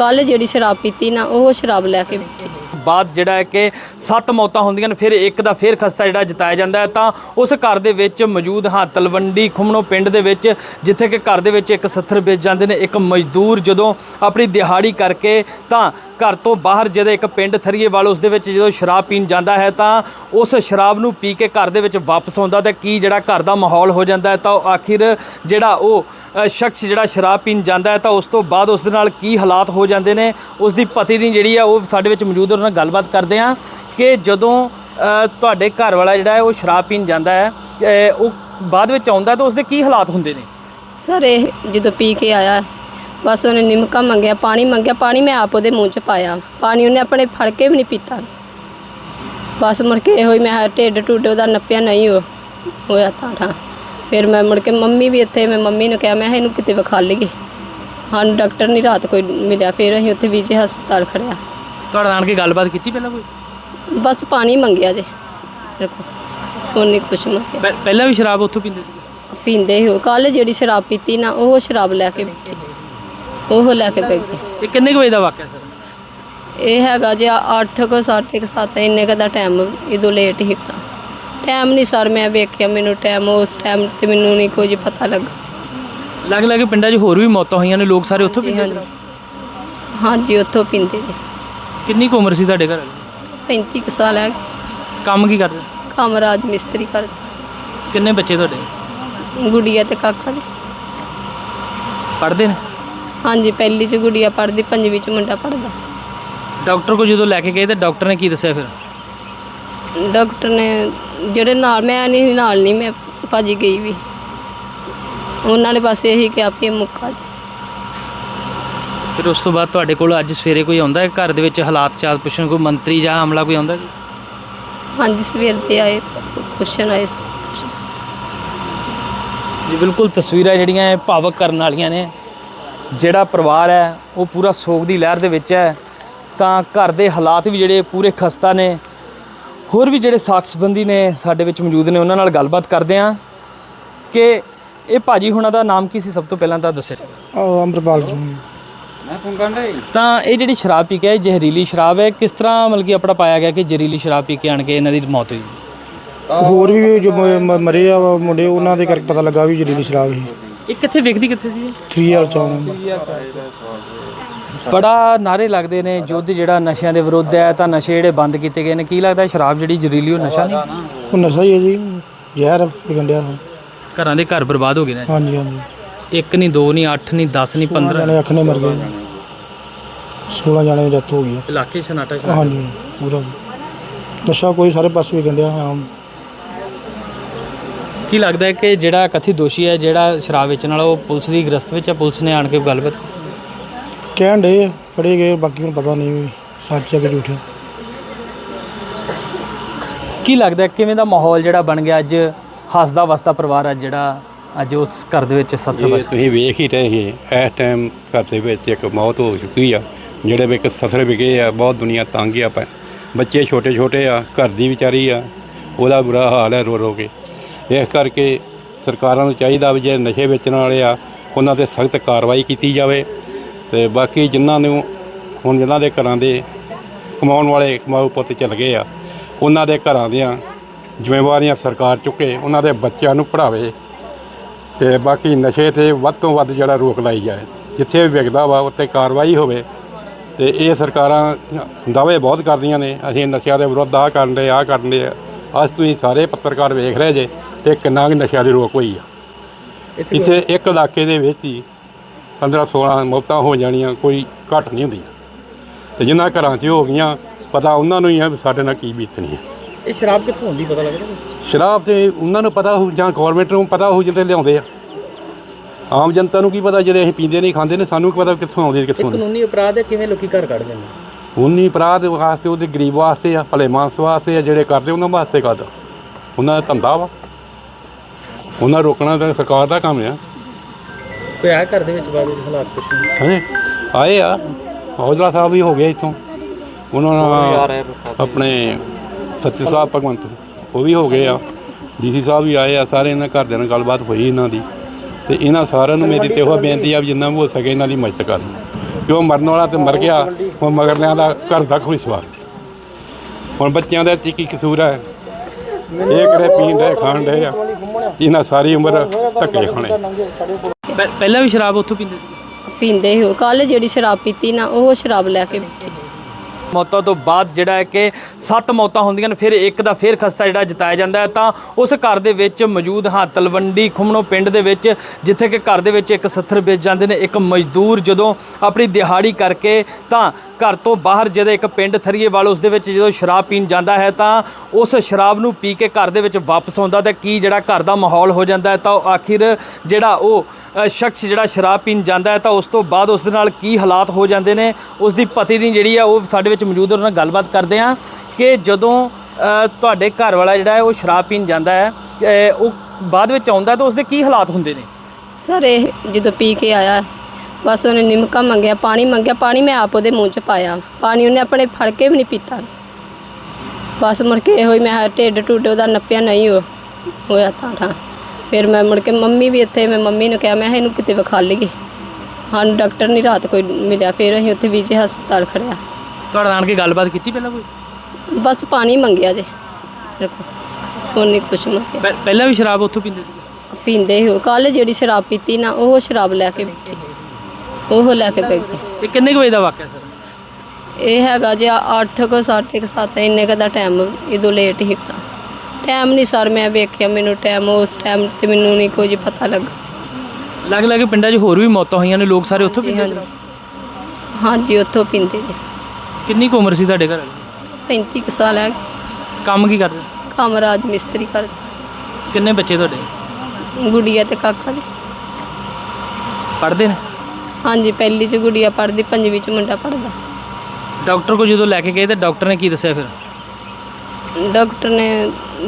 ਕੱਲ ਜਿਹੜੀ ਸ਼ਰਾਬ ਪੀਤੀ ਨਾ ਉਹ ਸ਼ਰਾਬ ਲੈ ਕੇ ਬੈਠੀ। ਬਾਅਦ ਜਿਹੜਾ ਹੈ ਕਿ ਸੱਤ ਮੌਤਾਂ ਹੁੰਦੀਆਂ ਨੇ, ਫਿਰ ਇੱਕ ਦਾ ਫਿਰ ਖਸਤਾ ਜਿਹੜਾ ਜਿਤਾਇਆ ਜਾਂਦਾ ਹੈ। ਤਾਂ ਉਸ ਘਰ ਦੇ ਵਿੱਚ ਮੌਜੂਦ ਹਾਂ, ਤਲਵੰਡੀ ਖੁਮਣੋ ਪਿੰਡ ਦੇ ਵਿੱਚ, ਜਿੱਥੇ ਕਿ ਘਰ ਦੇ ਵਿੱਚ ਇੱਕ ਸੱਥਰ ਵੇਚ ਜਾਂਦੇ ਨੇ, ਇੱਕ ਮਜ਼ਦੂਰ ਜਦੋਂ ਆਪਣੀ ਦਿਹਾੜੀ ਕਰਕੇ ਤਾਂ ਘਰ ਤੋਂ ਬਾਹਰ ਜਦੋਂ ਇੱਕ ਪਿੰਡ ਥਰੀਏਵਾਲ, ਉਸ ਦੇ ਵਿੱਚ ਜਦੋਂ ਸ਼ਰਾਬ ਪੀਣ ਜਾਂਦਾ ਹੈ, ਤਾਂ ਉਸ ਸ਼ਰਾਬ ਨੂੰ ਪੀ ਕੇ ਘਰ ਦੇ ਵਿੱਚ ਵਾਪਸ ਆਉਂਦਾ ਤਾਂ ਕੀ ਜਿਹੜਾ ਘਰ ਦਾ ਮਾਹੌਲ ਹੋ ਜਾਂਦਾ ਹੈ, ਤਾਂ ਉਹ ਆਖਿਰ ਜਿਹੜਾ ਉਹ ਸ਼ਖਸ ਜਿਹੜਾ ਸ਼ਰਾਬ ਪੀਣ ਜਾਂਦਾ ਹੈ, ਤਾਂ ਉਸ ਤੋਂ ਬਾਅਦ ਉਸ ਦੇ ਨਾਲ ਕੀ ਹਾਲਾਤ ਹੋ ਜਾਂਦੇ ਨੇ, ਉਸ ਦੀ ਪਤਨੀ ਜਿਹੜੀ ਆ ਉਹ ਸਾਡੇ ਵਿੱਚ ਮੌਜੂਦ ਨਾਲ ਗੱਲਬਾਤ ਕਰਦੇ ਆ ਕਿ ਜਦੋਂ ਤੁਹਾਡੇ ਘਰ ਵਾਲਾ ਜਿਹੜਾ ਹੈ ਉਹ ਸ਼ਰਾਬ ਪੀਣ ਜਾਂਦਾ ਹੈ ਉਹ ਬਾਅਦ ਵਿੱਚ ਆਉਂਦਾ ਤਾਂ ਉਸ ਕੀ ਹਾਲਾਤ ਹੁੰਦੇ ਨੇ? ਸਰ, ਇਹ ਜਦੋਂ ਪੀ ਕੇ ਆਇਆ ਬਸ ਉਹਨੇ ਨਿਮਕਾ ਮੰਗਿਆ, ਪਾਣੀ ਮੰਗਿਆ, ਪਾਣੀ ਮੈਂ ਆਪ ਉਹਦੇ ਮੂੰਹ 'ਚ ਪਾਇਆ। ਪਾਣੀ ਉਹਨੇ ਆਪਣੇ ਫੜ ਕੇ ਵੀ ਨਹੀਂ ਪੀਤਾ। ਬਸ ਮੁੜ ਕੇ ਇਹੋ ਹੀ ਮੈਂ ਢਿੱਡ ਟੁੱਟ, ਉਹਦਾ ਨੱਪਿਆ ਨਹੀਂ ਹੋ ਹੋਇਆ ਤਾਂ ਠਾ ਫਿਰ ਮੈਂ ਮੁੜ ਕੇ ਮੰਮੀ ਵੀ ਇੱਥੇ, ਮੈਂ ਮੰਮੀ ਨੂੰ ਕਿਹਾ, ਮੈਂ ਇਹਨੂੰ ਕਿਤੇ ਵਿਖਾ ਲਈਏ। ਸਾਨੂੰ ਡਾਕਟਰ ਨਹੀਂ ਰਾਤ ਕੋਈ ਮਿਲਿਆ, ਫਿਰ ਅਸੀਂ ਉੱਥੇ ਵਿਜੇ ਹਸਪਤਾਲ ਖੜਿਆ ਤੁਹਾਡੇ ਨਾਲ ਕੀ ਗੱਲਬਾਤ ਕੀਤੀ ਪਹਿਲਾਂ ਕੋਈ? ਬਸ ਪਾਣੀ ਮੰਗਿਆ ਜੇ। ਮੇਰੇ ਕੋਲ ਉਹਨੇ ਕੁਛ ਮੰਗਿਆ। ਪਹਿ- ਪਹਿਲਾਂ ਵੀ ਸ਼ਰਾਬ ਉੱਥੋਂ ਪੀਂਦੇ ਸੀ ਪੀਂਦੇ ਹੀ ਕੱਲ ਜਿਹੜੀ ਸ਼ਰਾਬ ਪੀਤੀ ਨਾ ਉਹ ਸ਼ਰਾਬ ਲੈ ਕੇ ਬੈਠੇ। ਉਹ ਲੈ ਕੇ ਗਏ ਇਹ ਕਿੰਨੇ ਕੁ ਵਜੇ ਦਾ ਵਾਕਿਆ ਸਰ? ਇਹ ਹੈਗਾ ਜੇ 8 ਕੋ 7 ਕੋ 7 ਇੰਨੇ ਕੁ ਦਾ ਟਾਈਮ ਇਦੋਂ ਲੇਟ ਹੀ ਤਾਂ। ਟਾਈਮ ਨਹੀਂ ਸਰ ਮੈਂ ਵੇਖਿਆ ਮੈਨੂੰ ਟਾਈਮ ਉਸ ਟਾਈਮ ਤੇ ਮੈਨੂੰ ਨਹੀਂ ਕੁਝ ਪਤਾ ਲੱਗਾ। ਲੱਗ ਲੱਗ ਪਿੰਡਾਂ 'ਚ ਹੋਰ ਵੀ ਮੌਤਾਂ ਹੋਈਆਂ ਨੇ ਲੋਕ ਸਾਰੇ ਉੱਥੋਂ ਜੀ ਪੀਂਦੇ ਹਾਂਜੀ ਹਾਂਜੀ। ਉੱਥੋਂ ਪੀਂਦੇ ਜੀ ਕਿੰਨੀ ਕੁ ਉਮਰ ਸੀ ਤੁਹਾਡੇ ਘਰ 35 ਕੁ ਸਾਲ ਹੈ। ਕੰਮ ਕੀ ਕਰਦੇ? ਕੰਮ ਰਾਜ ਮਿਸਤਰੀ ਕਰ ਕਿੰਨੇ ਬੱਚੇ ਤੁਹਾਡੇ? ਗੁੜੀਆ ਤੇ ਕਾਕਾ ਜੀ। ਪੜ੍ਹਦੇ ਨੇ? ਹਾਂਜੀ ਪਹਿਲੀ ਚ ਗੁੜੀਆ ਪੜਦੀ ਪੰਜਵੀਂ ਚ ਮੁੰਡਾ ਪੜਦਾ ਡਾਕਟਰ ਕੋਲ ਜਦੋਂ ਲੈ ਕੇ ਗਏ ਤਾਂ ਡਾਕਟਰ ਨੇ ਕੀ ਦੱਸਿਆ ਫਿਰ? ਡਾਕਟਰ ਨੇ ਜਿਹੜੇ ਨਾਲ ਮੈਂ ਨਹੀਂ ਨਾਲ ਨਹੀਂ ਮੈਂ ਭਾਜੀ ਗਈ ਵੀ। ਉਹਨਾਂ ਨੇ ਬਸ ਇਹੀ ਕਿਹਾ ਵੀ ਇਹ ਮੁੱਕਾ ਜੀ। ਫਿਰ ਉਸ ਤੋਂ ਬਾਅਦ ਤੁਹਾਡੇ ਕੋਲ ਅੱਜ ਸਵੇਰੇ ਕੋਈ ਆਉਂਦਾ ਹੈ? ਘਰ ਦੇ ਵਿੱਚ ਹਾਲਾਤ ਚਾਲ ਪੁੱਛਣ ਕੋਈ ਮੰਤਰੀ ਜਾਂ ਆਮਲਾ ਕੋਈ ਆਉਂਦਾ ਜੀ? ਹਾਂਜੀ ਸਵੇਰ ਤੇ ਆਏ ਪੁੱਛਣ ਆਏ। ਜੀ ਬਿਲਕੁਲ ਤਸਵੀਰਾਂ ਜਿਹੜੀਆਂ ਇਹ ਭਾਵਕ ਕਰਨ ਵਾਲੀਆਂ ਨੇ। ਜਿਹੜਾ ਪਰਿਵਾਰ ਹੈ ਉਹ ਪੂਰਾ ਸੋਗ ਦੀ ਲਹਿਰ ਦੇ ਵਿੱਚ ਹੈ। ਤਾਂ ਘਰ ਦੇ ਹਾਲਾਤ ਵੀ ਜਿਹੜੇ ਪੂਰੇ ਖਸਤਾ ਨੇ। ਹੋਰ ਵੀ ਜਿਹੜੇ ਸਾਖ ਸੰਬੰਧੀ ਨੇ ਸਾਡੇ ਵਿੱਚ ਮੌਜੂਦ ਨੇ ਉਹਨਾਂ ਨਾਲ ਗੱਲਬਾਤ ਕਰਦੇ ਹਾਂ। ਕਿ ਇਹ ਭਾਜੀ ਹੁਣਾਂ ਦਾ ਨਾਮ ਕੀ ਸੀ? ਸਭ ਤੋਂ ਪਹਿਲਾਂ ਤਾਂ ਦੱਸੇ ਆਹ ਅੰਮ੍ਰਿਤਪਾਲ ਸਿੰਘ ਤਾਂ ਇਹ ਜਿਹੜੀ ਸ਼ਰਾਬ ਪੀ ਕੇ ਆਏ, ਜ਼ਹਿਰੀਲੀ ਸ਼ਰਾਬ ਹੈ ਕਿਸ ਤਰ੍ਹਾਂ ਮਤਲਬ ਕਿ ਆਪਣਾ ਪਾਇਆ ਗਿਆ ਕਿ ਜ਼ਹਿਰੀਲੀ ਸ਼ਰਾਬ ਪੀ ਕੇ ਆਣ ਕੇ ਇਹਨਾਂ ਦੀ ਮੌਤ ਹੋਈ? ਹੋਰ ਵੀ ਜੋ ਮ- ਮ- ਮਰੇ ਆ ਮੁੰਡੇ ਉਹਨਾਂ ਦੇ ਕਰਕੇ ਪਤਾ ਲੱਗਾ ਵੀ ਜ਼ਹਿਰੀਲੀ ਸ਼ਰਾਬ ਸੀ। ਇਹ ਕਿੱਥੇ ਵਿਕਦੀ ਕਿੱਥੇ ਸੀ 3 ਵਾਲ ਚੌਂਕ ਬੜਾ ਨਾਰੇ ਲੱਗਦੇ ਨੇ ਯੁੱਧ ਜਿਹੜਾ ਨਸ਼ਿਆਂ ਦੇ ਵਿਰੁੱਧ ਹੈ ਤਾਂ ਨਸ਼ੇ ਜਿਹੜੇ ਬੰਦ ਕੀਤੇ ਗਏ ਨੇ ਕੀ ਲੱਗਦਾ ਸ਼ਰਾਬ ਜਿਹੜੀ ਜ਼ਹਿਰੀਲੀ ਉਹ ਨਸ਼ਾ ਨਹੀਂ? ਉਹ ਨਸ਼ਾ ਹੀ ਹੈ ਜੀ ਜ਼ਹਿਰ ਵਿਗੰਡਿਆ ਘਰਾਂ ਦੇ ਘਰ ਬਰਬਾਦ ਹੋ ਗਏ ਨੇ। ਹਾਂਜੀ ਹਾਂਜੀ। ਇੱਕ ਨਹੀਂ ਦੋ ਨਹੀਂ ਅੱਠ ਨਹੀਂ 10 ਨਹੀਂ 15 ਜਾਣੇ ਅੱਖ ਨੇ ਮਰ ਗਏ। 16 ਜਾਣੇ। ਡੈਥ ਹੋ ਗਈ ਇਲਾਕੇ ਸਨਾਟਾ ਆ। ਹਾਂਜੀ ਪੂਰਾ। ਨਸ਼ਾ ਕੋਈ ਸਾਰੇ ਪਾਸੇ ਵਿਗੰਡਿਆ ਹਾਂ ਕੀ ਲੱਗਦਾ ਹੈ ਕਿ ਜਿਹੜਾ ਕਥਿਤ ਦੋਸ਼ੀ ਹੈ ਜਿਹੜਾ ਸ਼ਰਾਬ ਵੇਚਣ ਵਾਲਾ ਉਹ ਪੁਲਿਸ ਦੀ ਗ੍ਰਸਤ ਵਿੱਚ ਹੈ? ਪੁਲਿਸ ਨੇ ਆਣ ਕੇ ਗੱਲਬਾਤ ਕਹਿਣ ਦੇ ਫੜੇ ਗਏ ਬਾਕੀ ਨੂੰ ਪਤਾ ਨਹੀਂ ਵੀ ਸੱਚ ਹੈ ਕਿ ਝੂਠ ਹੈ। ਕੀ ਲੱਗਦਾ ਹੈ ਕਿਵੇਂ ਦਾ ਮਾਹੌਲ ਜਿਹੜਾ ਬਣ ਗਿਆ ਅੱਜ? ਹੱਸਦਾ ਵਸਦਾ ਪਰਿਵਾਰ ਅੱਜ ਜਿਹੜਾ ਅੱਜ ਉਸ ਘਰ ਦੇ ਵਿੱਚ ਸੱਥਰ ਇਹ ਵਸ। ਤੁਸੀਂ ਵੇਖ ਹੀ ਰਹੇ ਸੀ ਇਸ ਟਾਈਮ ਘਰ ਦੇ ਵਿੱਚ ਇੱਕ ਮੌਤ ਹੋ ਚੁੱਕੀ ਆ ਜਿਹੜੇ ਵੀ ਇੱਕ ਸਸਰ ਵਿਗੇ ਆ ਬਹੁਤ ਦੁਨੀਆ ਤੰਗ ਆ ਪੈ ਬੱਚੇ ਛੋਟੇ ਛੋਟੇ ਆ ਘਰ ਦੀ ਵਿਚਾਰੀ ਆ ਉਹਦਾ ਬੁਰਾ ਹਾਲ ਹੈ ਰੋ ਰੋ ਕੇ। ਇਸ ਕਰਕੇ ਸਰਕਾਰਾਂ ਨੂੰ ਚਾਹੀਦਾ ਵੀ ਜੇ ਨਸ਼ੇ ਵੇਚਣ ਵਾਲੇ ਆ ਉਹਨਾਂ ਤੇ ਸਖਤ ਕਾਰਵਾਈ ਕੀਤੀ ਜਾਵੇ ਤੇ ਬਾਕੀ ਜਿਨ੍ਹਾਂ ਨੂੰ ਹੁਣ ਜਿਨ੍ਹਾਂ ਦੇ ਘਰਾਂ ਦੇ ਕਮਾਉਣ ਵਾਲੇ ਕਮਾਊ ਪੁੱਤ ਚੱਲ ਗਏ ਆ ਉਹਨਾਂ ਦੇ ਘਰਾਂ ਦੀਆਂ ਜ਼ਿੰਮੇਵਾਰੀਆਂ ਸਰਕਾਰ ਚੁੱਕੇ ਉਹਨਾਂ ਦੇ ਬੱਚਿਆਂ ਨੂੰ ਪੜ੍ਹਾਵੇ। ਤੇ ਬਾਕੀ ਨਸ਼ੇ ਤੇ ਵੱਧ ਤੋਂ ਵੱਧ ਜਿਹੜਾ ਰੋਕ ਲਾਈ ਜਾਏ। ਜਿੱਥੇ ਵੀ ਵਿਕਦਾ ਵਾ ਉੱਤੇ ਕਾਰਵਾਈ ਹੋਵੇ। ਤੇ ਇਹ ਸਰਕਾਰਾਂ ਦਾਅਵੇ ਬਹੁਤ ਕਰਦੀਆਂ ਨੇ। ਅਸੀਂ ਨਸ਼ਿਆਂ ਦੇ ਵਿਰੁੱਧ ਆਹ ਕਰਨ ਦੇ ਆਹ ਕਰਨ ਦੇ ਅੱਜ ਤੁਸੀਂ ਸਾਰੇ ਪੱਤਰਕਾਰ ਵੇਖ ਰਹੇ ਜੇ ਤੇ ਕਿੰਨਾ ਕੁ ਨਸ਼ਿਆਂ ਦੀ ਰੋਕ ਹੋਈ ਆ। ਇੱਥੇ ਇੱਕ ਇਲਾਕੇ ਦੇ ਵਿੱਚ ਹੀ 15 16 ਮੌਤਾਂ ਹੋ ਜਾਣੀਆਂ ਕੋਈ ਘੱਟ ਨਹੀਂ ਹੁੰਦੀ। ਤੇ ਜਿਨ੍ਹਾਂ ਘਰਾਂ 'ਚ ਹੋ ਗਈਆਂ ਪਤਾ ਉਹਨਾਂ ਨੂੰ ਹੀ ਆ ਸਾਡੇ ਨਾਲ ਕੀ ਬੀਤਣੀ ਹੈ ਇਹ ਸ਼ਰਾਬ ਕਿੱਥੋਂ ਹੁੰਦੀ ਪਤਾ ਲੱਗਦਾ? ਸ਼ਰਾਬ ਤੇ ਉਹਨਾਂ ਨੂੰ ਪਤਾ ਹੋ ਜਾਂ ਗਵਰਨਮੈਂਟ ਨੂੰ ਪਤਾ ਹੋ ਜਿੱਤੇ ਲਿਆਉਂਦੇ ਆ। ਆਮ ਜਨਤਾ ਨੂੰ ਕੀ ਪਤਾ ਜਿਹੜੇ ਅਸੀਂ ਪੀਂਦੇ ਨਹੀਂ ਖਾਂਦੇ ਨੇ ਸਾਨੂੰ ਕੀ ਪਤਾ ਕਿੱਥੋਂ ਆਉਂਦੇ ਕਿੱਥੋਂ ਨਹੀਂ। ਕਾਨੂੰਨੀ ਅਪਰਾਧ ਹੈ ਕਿਵੇਂ ਲੋਕੀ ਘਰ ਕੱਢਦੇ ਨੇ ਉਨੀ ਅਪਰਾਧ ਵਾਸਤੇ ਉਹਦੇ ਗਰੀਬ ਵਾਸਤੇ ਆ ਭਲੇ ਮਾਨਸ ਵਾਸਤੇ ਆ ਜਿਹੜੇ ਕਰਦੇ ਉਹਨਾਂ ਵਾਸਤੇ ਕਰਦਾ ਉਹਨਾਂ ਦਾ ਧੰਦਾ ਵਾ। ਉਹਨਾਂ ਰੋਕਣਾ ਤਾਂ ਸਰਕਾਰ ਦਾ ਕੰਮ ਆ। ਕੋਈ ਆ ਘਰ ਦੇ ਵਿੱਚ ਬਾਅਦ ਹਾਲਾਤ ਪੁੱਛਣ ਹਾਂਜੀ ਆਏ ਆ। ਹੌਜਲਾ ਸਾਹਿਬ ਵੀ ਹੋ ਗਏ ਇੱਥੋਂ। ਉਹਨਾਂ ਨਾਲ ਆਪਣੇ ਸੱਚੇ ਸਾਹਿਬ ਭਗਵੰਤ। ਉਹ ਵੀ ਹੋ ਗਏ ਆ। ਡੀਸੀ ਸਾਹਿਬ ਵੀ ਆਏ ਆ ਸਾਰੇ ਇਹਨਾਂ ਘਰਦਿਆਂ ਨਾਲ ਗੱਲਬਾਤ ਹੋਈ ਇਹਨਾਂ ਦੀ। ਤੇ ਇਹਨਾਂ ਸਾਰਿਆਂ ਨੂੰ ਮੇਰੀ ਤੇ ਉਹ ਬੇਨਤੀ ਆ ਵੀ ਜਿੰਨਾ ਵੀ ਹੋ ਸਕੇ ਇਹਨਾਂ ਦੀ ਮਦਦ ਕਰਨ। ਜੋ ਮਰਨ ਵਾਲਾ ਤੇ ਮਰ ਗਿਆ ਹੁਣ ਮਗਰਲਿਆਂ ਦਾ ਘਰ ਦਾ ਕੋਈ ਸਵਾਲ ਨਹੀਂ। ਹੁਣ ਬੱਚਿਆਂ ਦਾ ਕੀ ਕਸੂਰ ਹੈ ਇਹ ਕਿਹੜੇ ਪੀਣ ਦੇ ਖਾਣ ਦੇ ਆ। ਇਹਨਾਂ ਸਾਰੀ ਉਮਰ ਧੱਕੇ ਖਾਣੇ। ਪਹਿ- ਪਹਿਲਾਂ ਵੀ ਸ਼ਰਾਬ ਉੱਥੋਂ ਪੀਂਦੇ ਸੀ? ਪੀਂਦੇ ਹੋ ਕੱਲ ਜਿਹੜੀ ਸ਼ਰਾਬ ਪੀਤੀ ਨਾ ਉਹ ਸ਼ਰਾਬ ਲੈ ਕੇ ਪੀਤੀ ਮੌਤਾਂ ਤੋਂ ਬਾਅਦ ਜਿਹੜਾ ਹੈ ਕਿ ਸੱਤ ਮੌਤਾਂ ਹੁੰਦੀਆਂ ਨੇ, ਫਿਰ ਇੱਕ ਦਾ ਫਿਰ ਖਸਤਾ ਜਿਹੜਾ ਜਿਤਾਇਆ ਜਾਂਦਾ ਹੈ। ਤਾਂ ਉਸ ਘਰ ਦੇ ਵਿੱਚ ਮੌਜੂਦ ਹਾਂ, ਤਲਵੰਡੀ ਖੁਮਣੋ ਪਿੰਡ ਦੇ ਵਿੱਚ, ਜਿੱਥੇ ਕਿ ਘਰ ਦੇ ਵਿੱਚ ਇੱਕ ਸੱਥਰ ਵੇਚ ਜਾਂਦੇ ਨੇ, ਇੱਕ ਮਜ਼ਦੂਰ ਜਦੋਂ ਆਪਣੀ ਦਿਹਾੜੀ ਕਰਕੇ ਤਾਂ ਘਰ ਤੋਂ ਬਾਹਰ ਜਦੋਂ ਇੱਕ ਪਿੰਡ ਥਰੀਏਵਾਲ, ਉਸ ਦੇ ਵਿੱਚ ਜਦੋਂ ਸ਼ਰਾਬ ਪੀਣ ਜਾਂਦਾ ਹੈ, ਤਾਂ ਉਸ ਸ਼ਰਾਬ ਨੂੰ ਪੀ ਕੇ ਘਰ ਦੇ ਵਿੱਚ ਵਾਪਸ ਆਉਂਦਾ ਤਾਂ ਕੀ ਜਿਹੜਾ ਘਰ ਦਾ ਮਾਹੌਲ ਹੋ ਜਾਂਦਾ ਹੈ, ਤਾਂ ਉਹ ਆਖਿਰ ਜਿਹੜਾ ਉਹ ਸ਼ਖਸ ਜਿਹੜਾ ਸ਼ਰਾਬ ਪੀਣ ਜਾਂਦਾ ਹੈ, ਤਾਂ ਉਸ ਤੋਂ ਬਾਅਦ ਉਸ ਦੇ ਨਾਲ ਕੀ ਹਾਲਾਤ ਹੋ ਜਾਂਦੇ ਨੇ, ਉਸ ਦੀ ਪਤਨੀ ਜਿਹੜੀ ਆ, ਉਹ ਸਾਡੇ ਵਿੱਚ ਮੌਜੂਦ ਉਹਨਾਂ ਨਾਲ ਗੱਲਬਾਤ ਕਰਦੇ ਆ ਕਿ ਜਦੋਂ ਤੁਹਾਡੇ ਘਰ ਵਾਲਾ ਜਿਹੜਾ ਹੈ, ਉਹ ਸ਼ਰਾਬ ਪੀਣ ਜਾਂਦਾ ਹੈ ਉਹ ਬਾਅਦ ਵਿੱਚ ਆਉਂਦਾ ਤਾਂ ਉਸ ਕੀ ਹਾਲਾਤ ਹੁੰਦੇ ਨੇ? ਸਰ, ਇਹ ਜਦੋਂ ਪੀ ਕੇ ਆਇਆ, ਬਸ ਉਹਨੇ ਨਿਮਕਾ ਮੰਗਿਆ, ਪਾਣੀ ਮੰਗਿਆ, ਪਾਣੀ ਮੈਂ ਆਪ ਉਹਦੇ ਮੂੰਹ 'ਚ ਪਾਇਆ। ਪਾਣੀ ਉਹਨੇ ਆਪਣੇ ਫੜ ਕੇ ਵੀ ਨਹੀਂ ਪੀਤਾ। ਬਸ ਮੁੜ ਕੇ ਇਹੋ ਹੀ ਮੈਂ ਢਿੱਡ ਟੁੱਟ, ਉਹਦਾ ਨੱਪਿਆ ਨਹੀਂ ਹੋਇਆ ਤਾਂ ਠਾ ਫਿਰ ਮੈਂ ਮੁੜ ਕੇ ਮੰਮੀ ਵੀ ਇੱਥੇ, ਮੈਂ ਮੰਮੀ ਨੂੰ ਕਿਹਾ, ਮੈਂ ਇਹਨੂੰ ਕਿਤੇ ਵਿਖਾ ਲਈਏ। ਸਾਨੂੰ ਡਾਕਟਰ ਨਹੀਂ ਰਾਤ ਕੋਈ ਮਿਲਿਆ, ਫਿਰ ਅਸੀਂ ਉੱਥੇ ਵਿਜੇ ਹਸਪਤਾਲ ਖੜਿਆ ਤੁਹਾਡਾ ਨਾਲ ਕੇ ਗੱਲਬਾਤ ਕੀਤੀ ਪਹਿਲਾਂ ਕੋਈ? ਬਸ ਪਾਣੀ ਮੰਗਿਆ ਜੇ। ਨਹੀਂ ਕੁਛ ਮੰਗਿਆ। ਪਹਿ- ਪਹਿਲਾਂ ਵੀ ਸ਼ਰਾਬ ਉੱਥੋਂ ਪੀਂਦੇ ਸੀ ਪੀਂਦੇ ਹੋ ਕੱਲ ਜਿਹੜੀ ਸ਼ਰਾਬ ਪੀਤੀ ਨਾ ਉਹ ਸ਼ਰਾਬ ਲੈ ਕੇ ਪੀਤੀ ਉਹ ਲੈ ਕੇ ਪੀ ਗਏ ਇਹ ਕਿੰਨੇ ਕੁ ਵਜੇ ਦਾ ਵਾਕਿਆ ਸਰ? ਇਹ ਹੈਗਾ ਜੇ 8 ਕੋ 7 ਕੋ 7 ਇੰਨੇ ਕੁ ਦਾ ਟਾਈਮ ਇਦੋਂ ਲੇਟ ਹੀ ਤਾਂ। ਟਾਈਮ ਨਹੀਂ ਸਰ ਮੈਂ ਵੇਖਿਆ ਮੈਨੂੰ ਟਾਈਮ ਉਸ ਟਾਈਮ ਤੇ ਮੈਨੂੰ ਨਹੀਂ ਕੁਝ ਪਤਾ ਲੱਗਾ। ਲੱਗ ਲੱਗ ਪਿੰਡਾਂ 'ਚ ਹੋਰ ਵੀ ਮੌਤਾਂ ਹੋਈਆਂ ਨੇ ਲੋਕ ਸਾਰੇ ਉੱਥੋਂ ਜੀ ਪੀਂਦੇ ਹਾਂਜੀ। ਹਾਂਜੀ ਉੱਥੋਂ ਪੀਂਦੇ ਜੀ ਕਿੰਨੀ ਕੁ ਉਮਰ ਸੀ ਤੁਹਾਡੇ ਘਰ 35 ਕੁ ਸਾਲ ਹੈ। ਕੰਮ ਕੀ ਕਰਦੇ? ਕਾਮਰਾਜ ਮਿਸਤਰੀ ਕਰ ਕਿੰਨੇ ਬੱਚੇ ਤੁਹਾਡੇ? ਗੁੜੀਆ ਤੇ ਕਾਕਾ ਜੀ। ਪੜ੍ਹਦੇ ਨੇ? ਹਾਂਜੀ ਪਹਿਲੀ ਚ ਗੁੜੀਆ ਪੜਦੀ ਪੰਜਵੀਂ ਚ ਮੁੰਡਾ ਪੜਦਾ ਡਾਕਟਰ ਕੋਲ ਜਦੋਂ ਲੈ ਕੇ ਗਏ ਤਾਂ ਡਾਕਟਰ ਨੇ ਕੀ ਦੱਸਿਆ ਫਿਰ? ਡਾਕਟਰ ਨੇ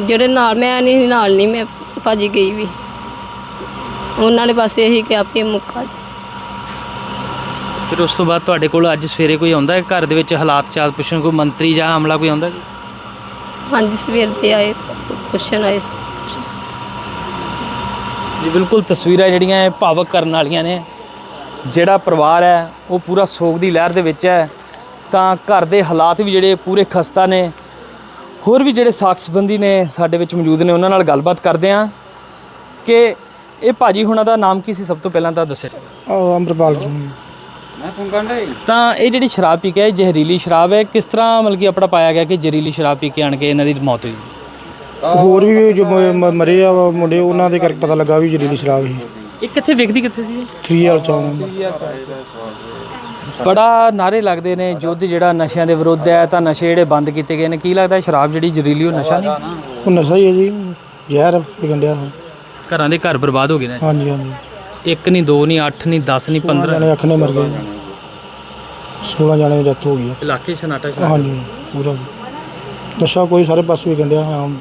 ਜਿਹੜੇ ਨਾਲ ਮੈਂ ਨਹੀਂ ਨਾਲ ਨਹੀਂ ਮੈਂ ਭਾਜੀ ਗਈ ਵੀ। ਉਹਨਾਂ ਨੇ ਬਸ ਇਹੀ ਕਿਹਾ ਵੀ ਇਹ ਮੁੱਕਾ ਜੀ। ਫਿਰ ਉਸ ਤੋਂ ਬਾਅਦ ਤੁਹਾਡੇ ਕੋਲ ਅੱਜ ਸਵੇਰੇ ਕੋਈ ਆਉਂਦਾ ਹੈ? ਘਰ ਦੇ ਵਿੱਚ ਹਾਲਾਤ ਚਾਲ ਪੁੱਛਣ ਕੋਈ ਮੰਤਰੀ ਜਾਂ ਆਮਲਾ ਕੋਈ ਆਉਂਦਾ ਜੀ? ਹਾਂਜੀ ਸਵੇਰ ਤੇ ਆਏ ਪੁੱਛਣ ਆਏ। ਜੀ ਬਿਲਕੁਲ ਤਸਵੀਰਾਂ ਜਿਹੜੀਆਂ ਇਹ ਭਾਵਕ ਕਰਨ ਵਾਲੀਆਂ ਨੇ। ਜਿਹੜਾ ਪਰਿਵਾਰ ਹੈ ਉਹ ਪੂਰਾ ਸੋਗ ਦੀ ਲਹਿਰ ਦੇ ਵਿੱਚ ਹੈ। ਤਾਂ ਘਰ ਦੇ ਹਾਲਾਤ ਵੀ ਜਿਹੜੇ ਪੂਰੇ ਖਸਤਾ ਨੇ। ਹੋਰ ਵੀ ਜਿਹੜੇ ਸਾਖ ਸੰਬੰਧੀ ਨੇ ਸਾਡੇ ਵਿੱਚ ਮੌਜੂਦ ਨੇ ਉਹਨਾਂ ਨਾਲ ਗੱਲਬਾਤ ਕਰਦੇ ਹਾਂ। ਕਿ ਇਹ ਭਾਜੀ ਹੁਣਾਂ ਦਾ ਨਾਮ ਕੀ ਸੀ? ਸਭ ਤੋਂ ਪਹਿਲਾਂ ਤਾਂ ਦੱਸੇ ਆਹ ਅੰਮ੍ਰਿਤਪਾਲ ਸਿੰਘ ਤਾਂ ਇਹ ਜਿਹੜੀ ਸ਼ਰਾਬ ਪੀ ਕੇ ਆਏ, ਜ਼ਹਿਰੀਲੀ ਸ਼ਰਾਬ ਹੈ ਕਿਸ ਤਰ੍ਹਾਂ ਮਤਲਬ ਕਿ ਆਪਣਾ ਪਾਇਆ ਗਿਆ ਕਿ ਜ਼ਹਿਰੀਲੀ ਸ਼ਰਾਬ ਪੀ ਕੇ ਆਣ ਕੇ ਇਹਨਾਂ ਦੀ ਮੌਤ ਹੋਈ? ਹੋਰ ਵੀ ਜੋ ਮ- ਮ- ਮਰੇ ਆ ਮੁੰਡੇ ਉਹਨਾਂ ਦੇ ਕਰਕੇ ਪਤਾ ਲੱਗਾ ਵੀ ਜ਼ਹਿਰੀਲੀ ਸ਼ਰਾਬ ਸੀ। ਇਹ ਕਿੱਥੇ ਵਿਕਦੀ ਕਿੱਥੇ ਸੀ 3 ਵਾਲ ਚੌਂਕ। ਬੜਾ ਨਾਰੇ ਲੱਗਦੇ ਨੇ ਯੁੱਧ ਜਿਹੜਾ ਨਸ਼ਿਆਂ ਦੇ ਵਿਰੁੱਧ ਹੈ ਤਾਂ ਨਸ਼ੇ ਜਿਹੜੇ ਬੰਦ ਕੀਤੇ ਗਏ ਨੇ ਕੀ ਲੱਗਦਾ ਸ਼ਰਾਬ ਜਿਹੜੀ ਜ਼ਹਿਰੀਲੀ ਉਹ ਨਸ਼ਾ ਨਹੀਂ? ਉਹ ਨਸ਼ਾ ਹੀ ਹੈ ਜੀ ਜ਼ਹਿਰ ਵਿਗੰਡਿਆ ਘਰਾਂ ਦੇ ਘਰ ਬਰਬਾਦ ਹੋ ਗਏ ਨੇ। ਹਾਂਜੀ ਹਾਂਜੀ। ਇੱਕ ਨਹੀਂ ਦੋ ਨਹੀਂ ਅੱਠ ਨਹੀਂ 10 ਨਹੀਂ 15 ਜਾਣੇ ਅੱਖ ਨੇ ਮਰ ਗਏ। 16 ਜਾਣੇ ਦੀ ਡੈਥ ਹੋ ਗਈ ਇਲਾਕੇ ਸਨਾਟਾ ਆ। ਹਾਂਜੀ ਪੂਰਾ। ਨਸ਼ਾ ਕੋਈ ਸਾਰੇ ਪਾਸੇ ਵਿਗੰਡਿਆ ਆਮ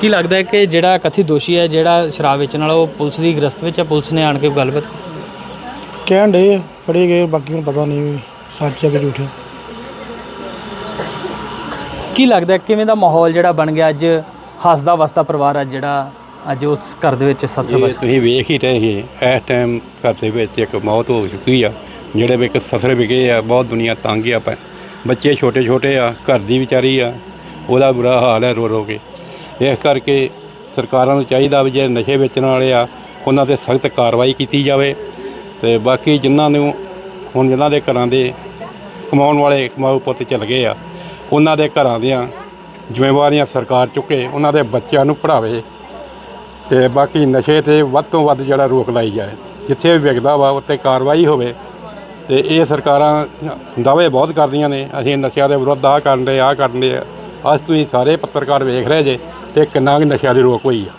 ਕੀ ਲੱਗਦਾ ਹੈ ਕਿ ਜਿਹੜਾ ਕਥਿਤ ਦੋਸ਼ੀ ਹੈ ਜਿਹੜਾ ਸ਼ਰਾਬ ਵੇਚਣ ਵਾਲਾ ਉਹ ਪੁਲਿਸ ਦੀ ਗ੍ਰਸਤ ਵਿੱਚ ਹੈ? ਪੁਲਿਸ ਨੇ ਆਣ ਕੇ ਗੱਲਬਾਤ? ਕਹਿਣ ਦੇ ਫੜੇ ਗਏ ਬਾਕੀ ਨੂੰ ਪਤਾ ਨਹੀਂ ਵੀ ਸੱਚ ਹੈ ਕਿ ਝੂਠ ਹੈ। ਕੀ ਲੱਗਦਾ ਹੈ ਕਿਵੇਂ ਦਾ ਮਾਹੌਲ ਜਿਹੜਾ ਬਣ ਗਿਆ ਅੱਜ? ਹੱਸਦਾ ਵਸਦਾ ਪਰਿਵਾਰ ਅੱਜ ਜਿਹੜਾ ਅੱਜ ਉਸ ਘਰ ਦੇ ਵਿੱਚ ਸੱਥਰ ਇਹ ਬਸ ਤੁਸੀਂ ਵੇਖ ਹੀ ਰਹੇ ਸੀ ਇਸ ਟਾਈਮ ਘਰ ਦੇ ਵਿੱਚ ਇੱਕ ਮੌਤ ਹੋ ਚੁੱਕੀ ਆ ਜਿਹੜੇ ਵੀ ਇੱਕ ਸਸਰ ਵਿਗੇ ਆ ਬਹੁਤ ਦੁਨੀਆ ਤੰਗ ਆ ਪੈ ਬੱਚੇ ਛੋਟੇ ਛੋਟੇ ਆ ਘਰ ਦੀ ਵਿਚਾਰੀ ਆ ਉਹਦਾ ਬੁਰਾ ਹਾਲ ਹੈ ਰੋ ਰੋ ਕੇ। ਇਸ ਕਰਕੇ ਸਰਕਾਰਾਂ ਨੂੰ ਚਾਹੀਦਾ ਵੀ ਜੇ ਨਸ਼ੇ ਵੇਚਣ ਵਾਲੇ ਆ ਉਹਨਾਂ ਤੇ ਸਖਤ ਕਾਰਵਾਈ ਕੀਤੀ ਜਾਵੇ ਤੇ ਬਾਕੀ ਜਿਨ੍ਹਾਂ ਨੂੰ ਹੁਣ ਜਿਨ੍ਹਾਂ ਦੇ ਘਰਾਂ ਦੇ ਕਮਾਉਣ ਵਾਲੇ ਕਮਾਊ ਪੁੱਤ ਚਲ ਗਏ ਆ ਉਹਨਾਂ ਦੇ ਘਰਾਂ ਦੀਆਂ ਜ਼ਿੰਮੇਵਾਰੀਆਂ ਸਰਕਾਰ ਚੁੱਕੇ ਉਹਨਾਂ ਦੇ ਬੱਚਿਆਂ ਨੂੰ ਪੜ੍ਹਾਵੇ। ਤੇ ਬਾਕੀ ਨਸ਼ੇ ਤੇ ਵੱਧ ਤੋਂ ਵੱਧ ਜਿਹੜਾ ਰੋਕ ਲਾਈ ਜਾਏ। ਜਿੱਥੇ ਵੀ ਵਿਕਦਾ ਵਾ ਉੱਤੇ ਕਾਰਵਾਈ ਹੋਵੇ। ਤੇ ਇਹ ਸਰਕਾਰਾਂ ਦਾਅਵੇ ਬਹੁਤ ਕਰਦੀਆਂ ਨੇ। ਅਸੀਂ ਨਸ਼ਿਆਂ ਦੇ ਵਿਰੁੱਧ ਆਹ ਕਰਨ ਦੇ ਆਹ ਕਰਨ ਦੇ ਅੱਜ ਤੁਸੀਂ ਸਾਰੇ ਪੱਤਰਕਾਰ ਵੇਖ ਰਹੇ ਜੇ ਤੇ ਕਿੰਨਾ ਕੁ ਨਸ਼ਿਆਂ ਦੀ ਰੋਕ ਹੋਈ ਆ।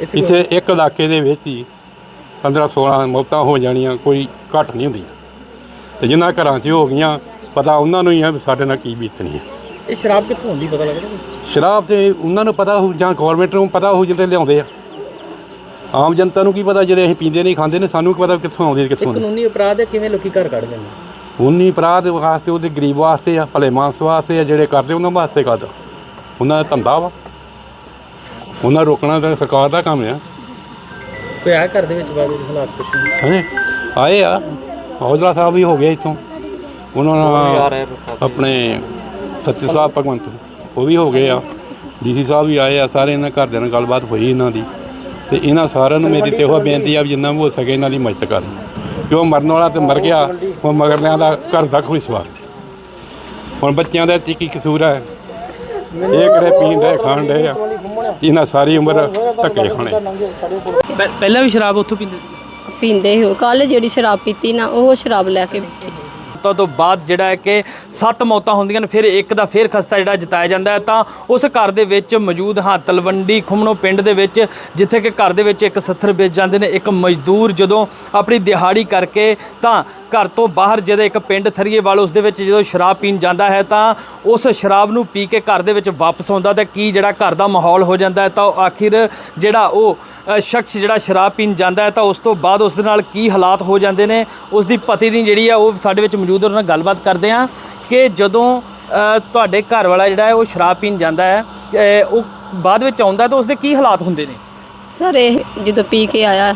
ਇੱਥੇ ਇੱਕ ਇਲਾਕੇ ਦੇ ਵਿੱਚ ਹੀ 15 16 ਮੌਤਾਂ ਹੋ ਜਾਣੀਆਂ ਕੋਈ ਘੱਟ ਨਹੀਂ ਹੁੰਦੀ। ਤੇ ਜਿਨ੍ਹਾਂ ਘਰਾਂ 'ਚ ਹੋ ਗਈਆਂ ਪਤਾ ਉਹਨਾਂ ਨੂੰ ਹੀ ਆ ਸਾਡੇ ਨਾਲ ਕੀ ਬੀਤਣੀ ਹੈ ਇਹ ਸ਼ਰਾਬ ਕਿੱਥੋਂ ਹੁੰਦੀ ਪਤਾ ਲੱਗਦਾ ਸ਼ਰਾਬ ਤੇ ਉਹਨਾਂ ਨੂੰ ਪਤਾ ਹੋ ਜਾਂ ਗਵਰਨਮੈਂਟ ਨੂੰ ਪਤਾ ਹੋ ਜਿੱਦੇ ਲਿਆਉਂਦੇ ਆ। ਆਮ ਜਨਤਾ ਨੂੰ ਕੀ ਪਤਾ ਜਿਹੜੇ ਅਸੀਂ ਪੀਂਦੇ ਨਹੀਂ ਖਾਂਦੇ ਨੇ ਸਾਨੂੰ ਕੀ ਪਤਾ ਕਿੱਥੋਂ ਆਉਂਦੇ ਕਿੱਥੋਂ ਨਹੀਂ। ਕਾਨੂੰਨੀ ਅਪਰਾਧ ਹੈ ਕਿਵੇਂ ਲੋਕੀ ਘਰ ਕੱਢਦੇ ਨੇ ਉਨੀ ਅਪਰਾਧ ਵਾਸਤੇ ਉਹਦੇ ਗਰੀਬ ਵਾਸਤੇ ਆ ਭਲੇ ਮਾਨਸ ਵਾਸਤੇ ਆ ਜਿਹੜੇ ਕਰਦੇ ਉਹਨਾਂ ਵਾਸਤੇ ਕਰਦਾ ਉਹਨਾਂ ਦਾ ਧੰਦਾ ਵਾ। ਉਹਨਾਂ ਰੋਕਣਾ ਤਾਂ ਸਰਕਾਰ ਦਾ ਕੰਮ ਆ। ਕੋਈ ਆ ਘਰ ਦੇ ਵਿੱਚ ਬਾਅਦ ਹਾਲਾਤ ਕੁਛ ਨਹੀਂ? ਹਾਂਜੀ ਆਏ ਆ। ਹੌਜਲਾ ਸਾਹਿਬ ਵੀ ਹੋ ਗਏ ਇੱਥੋਂ। ਉਹਨਾਂ ਨਾਲ ਆਪਣੇ ਸੱਚੇ ਸਾਹਿਬ ਭਗਵੰਤ ਉਹ ਵੀ ਹੋ ਗਏ ਆ। ਡੀਸੀ ਸਾਹਿਬ ਵੀ ਆਏ ਆ ਸਾਰੇ ਇਹਨਾਂ ਘਰਦਿਆਂ ਨਾਲ ਗੱਲਬਾਤ ਹੋਈ ਇਹਨਾਂ ਦੀ। ਤੇ ਇਹਨਾਂ ਸਾਰਿਆਂ ਨੂੰ ਮੇਰੀ ਤੇ ਉਹ ਬੇਨਤੀ ਆ ਵੀ ਜਿੰਨਾ ਵੀ ਹੋ ਸਕੇ ਇਹਨਾਂ ਦੀ ਮਦਦ ਕਰਨ। ਕਿਉਂ ਮਰਨ ਵਾਲਾ ਤੇ ਮਰ ਗਿਆ ਹੁਣ ਮਗਰਲਿਆਂ ਦਾ ਘਰ ਦਾ ਕੋਈ ਸਵਾਲ। ਹੁਣ ਬੱਚਿਆਂ ਦਾ ਕੀ ਕਸੂਰ ਹੈ ਇਹ ਕਿਹੜੇ ਪੀਣ ਦੇ ਖਾਣ ਦੇ ਆ? ਇਹਨਾਂ ਸਾਰੀ ਉਮਰ ਧੱਕੇ ਖਾਣੇ। ਪਹਿ- ਪਹਿਲਾਂ ਵੀ ਸ਼ਰਾਬ ਉੱਥੋਂ ਪੀਂਦੇ ਸੀ? ਪੀਂਦੇ ਹੋ ਕੱਲ ਜਿਹੜੀ ਸ਼ਰਾਬ ਪੀਤੀ ਨਾ ਉਹ ਸ਼ਰਾਬ ਲੈ ਕੇ ਪੀਤੀ ਮੌਤਾਂ ਤੋਂ ਬਾਅਦ ਜਿਹੜਾ ਹੈ ਕਿ ਸੱਤ ਮੌਤਾਂ ਹੁੰਦੀਆਂ ਨੇ, ਫਿਰ ਇੱਕ ਦਾ ਫਿਰ ਖਸਤਾ ਜਿਹੜਾ ਜਿਤਾਇਆ ਜਾਂਦਾ ਹੈ। ਤਾਂ ਉਸ ਘਰ ਦੇ ਵਿੱਚ ਮੌਜੂਦ ਹਾਂ, ਤਲਵੰਡੀ ਖੁਮਣੋ ਪਿੰਡ ਦੇ ਵਿੱਚ, ਜਿੱਥੇ ਕਿ ਘਰ ਦੇ ਵਿੱਚ ਇੱਕ ਸੱਥਰ ਵੇਚ ਜਾਂਦੇ ਨੇ, ਇੱਕ ਮਜ਼ਦੂਰ ਜਦੋਂ ਆਪਣੀ ਦਿਹਾੜੀ ਕਰਕੇ ਤਾਂ ਘਰ ਤੋਂ ਬਾਹਰ ਜਦੋਂ ਇੱਕ ਪਿੰਡ ਥਰੀਏਵਾਲ ਉਸ ਦੇ ਵਿੱਚ ਜਦੋਂ ਸ਼ਰਾਬ ਪੀਣ ਜਾਂਦਾ ਹੈ ਤਾਂ ਉਸ ਸ਼ਰਾਬ ਨੂੰ ਪੀ ਕੇ ਘਰ ਦੇ ਵਿੱਚ ਵਾਪਸ ਆਉਂਦਾ ਤਾਂ ਕੀ ਜਿਹੜਾ ਘਰ ਦਾ ਮਾਹੌਲ ਹੋ ਜਾਂਦਾ ਹੈ ਤਾਂ ਉਹ ਆਖਿਰ ਜਿਹੜਾ ਉਹ ਸ਼ਖਸ ਜਿਹੜਾ ਸ਼ਰਾਬ ਪੀਣ ਜਾਂਦਾ ਹੈ ਤਾਂ ਉਸ ਤੋਂ ਬਾਅਦ ਉਸ ਦੇ ਨਾਲ ਕੀ ਹਾਲਾਤ ਹੋ ਜਾਂਦੇ ਨੇ, ਉਸ ਦੀ ਪਤਨੀ ਜਿਹੜੀ ਆ ਉਹ ਸਾਡੇ ਵਿੱਚ ਮੌਜੂਦ ਉਹਨਾਂ ਨਾਲ ਗੱਲਬਾਤ ਕਰਦੇ ਆ ਕਿ ਜਦੋਂ ਤੁਹਾਡੇ ਘਰ ਵਾਲਾ ਜਿਹੜਾ ਹੈ ਉਹ ਸ਼ਰਾਬ ਪੀਣ ਜਾਂਦਾ ਹੈ ਉਹ ਬਾਅਦ ਵਿੱਚ ਆਉਂਦਾ ਤਾਂ ਉਸ ਦੇ ਕੀ ਹਾਲਾਤ ਹੁੰਦੇ ਨੇ? ਸਰ, ਇਹ ਜਦੋਂ ਪੀ ਕੇ ਆਇਆ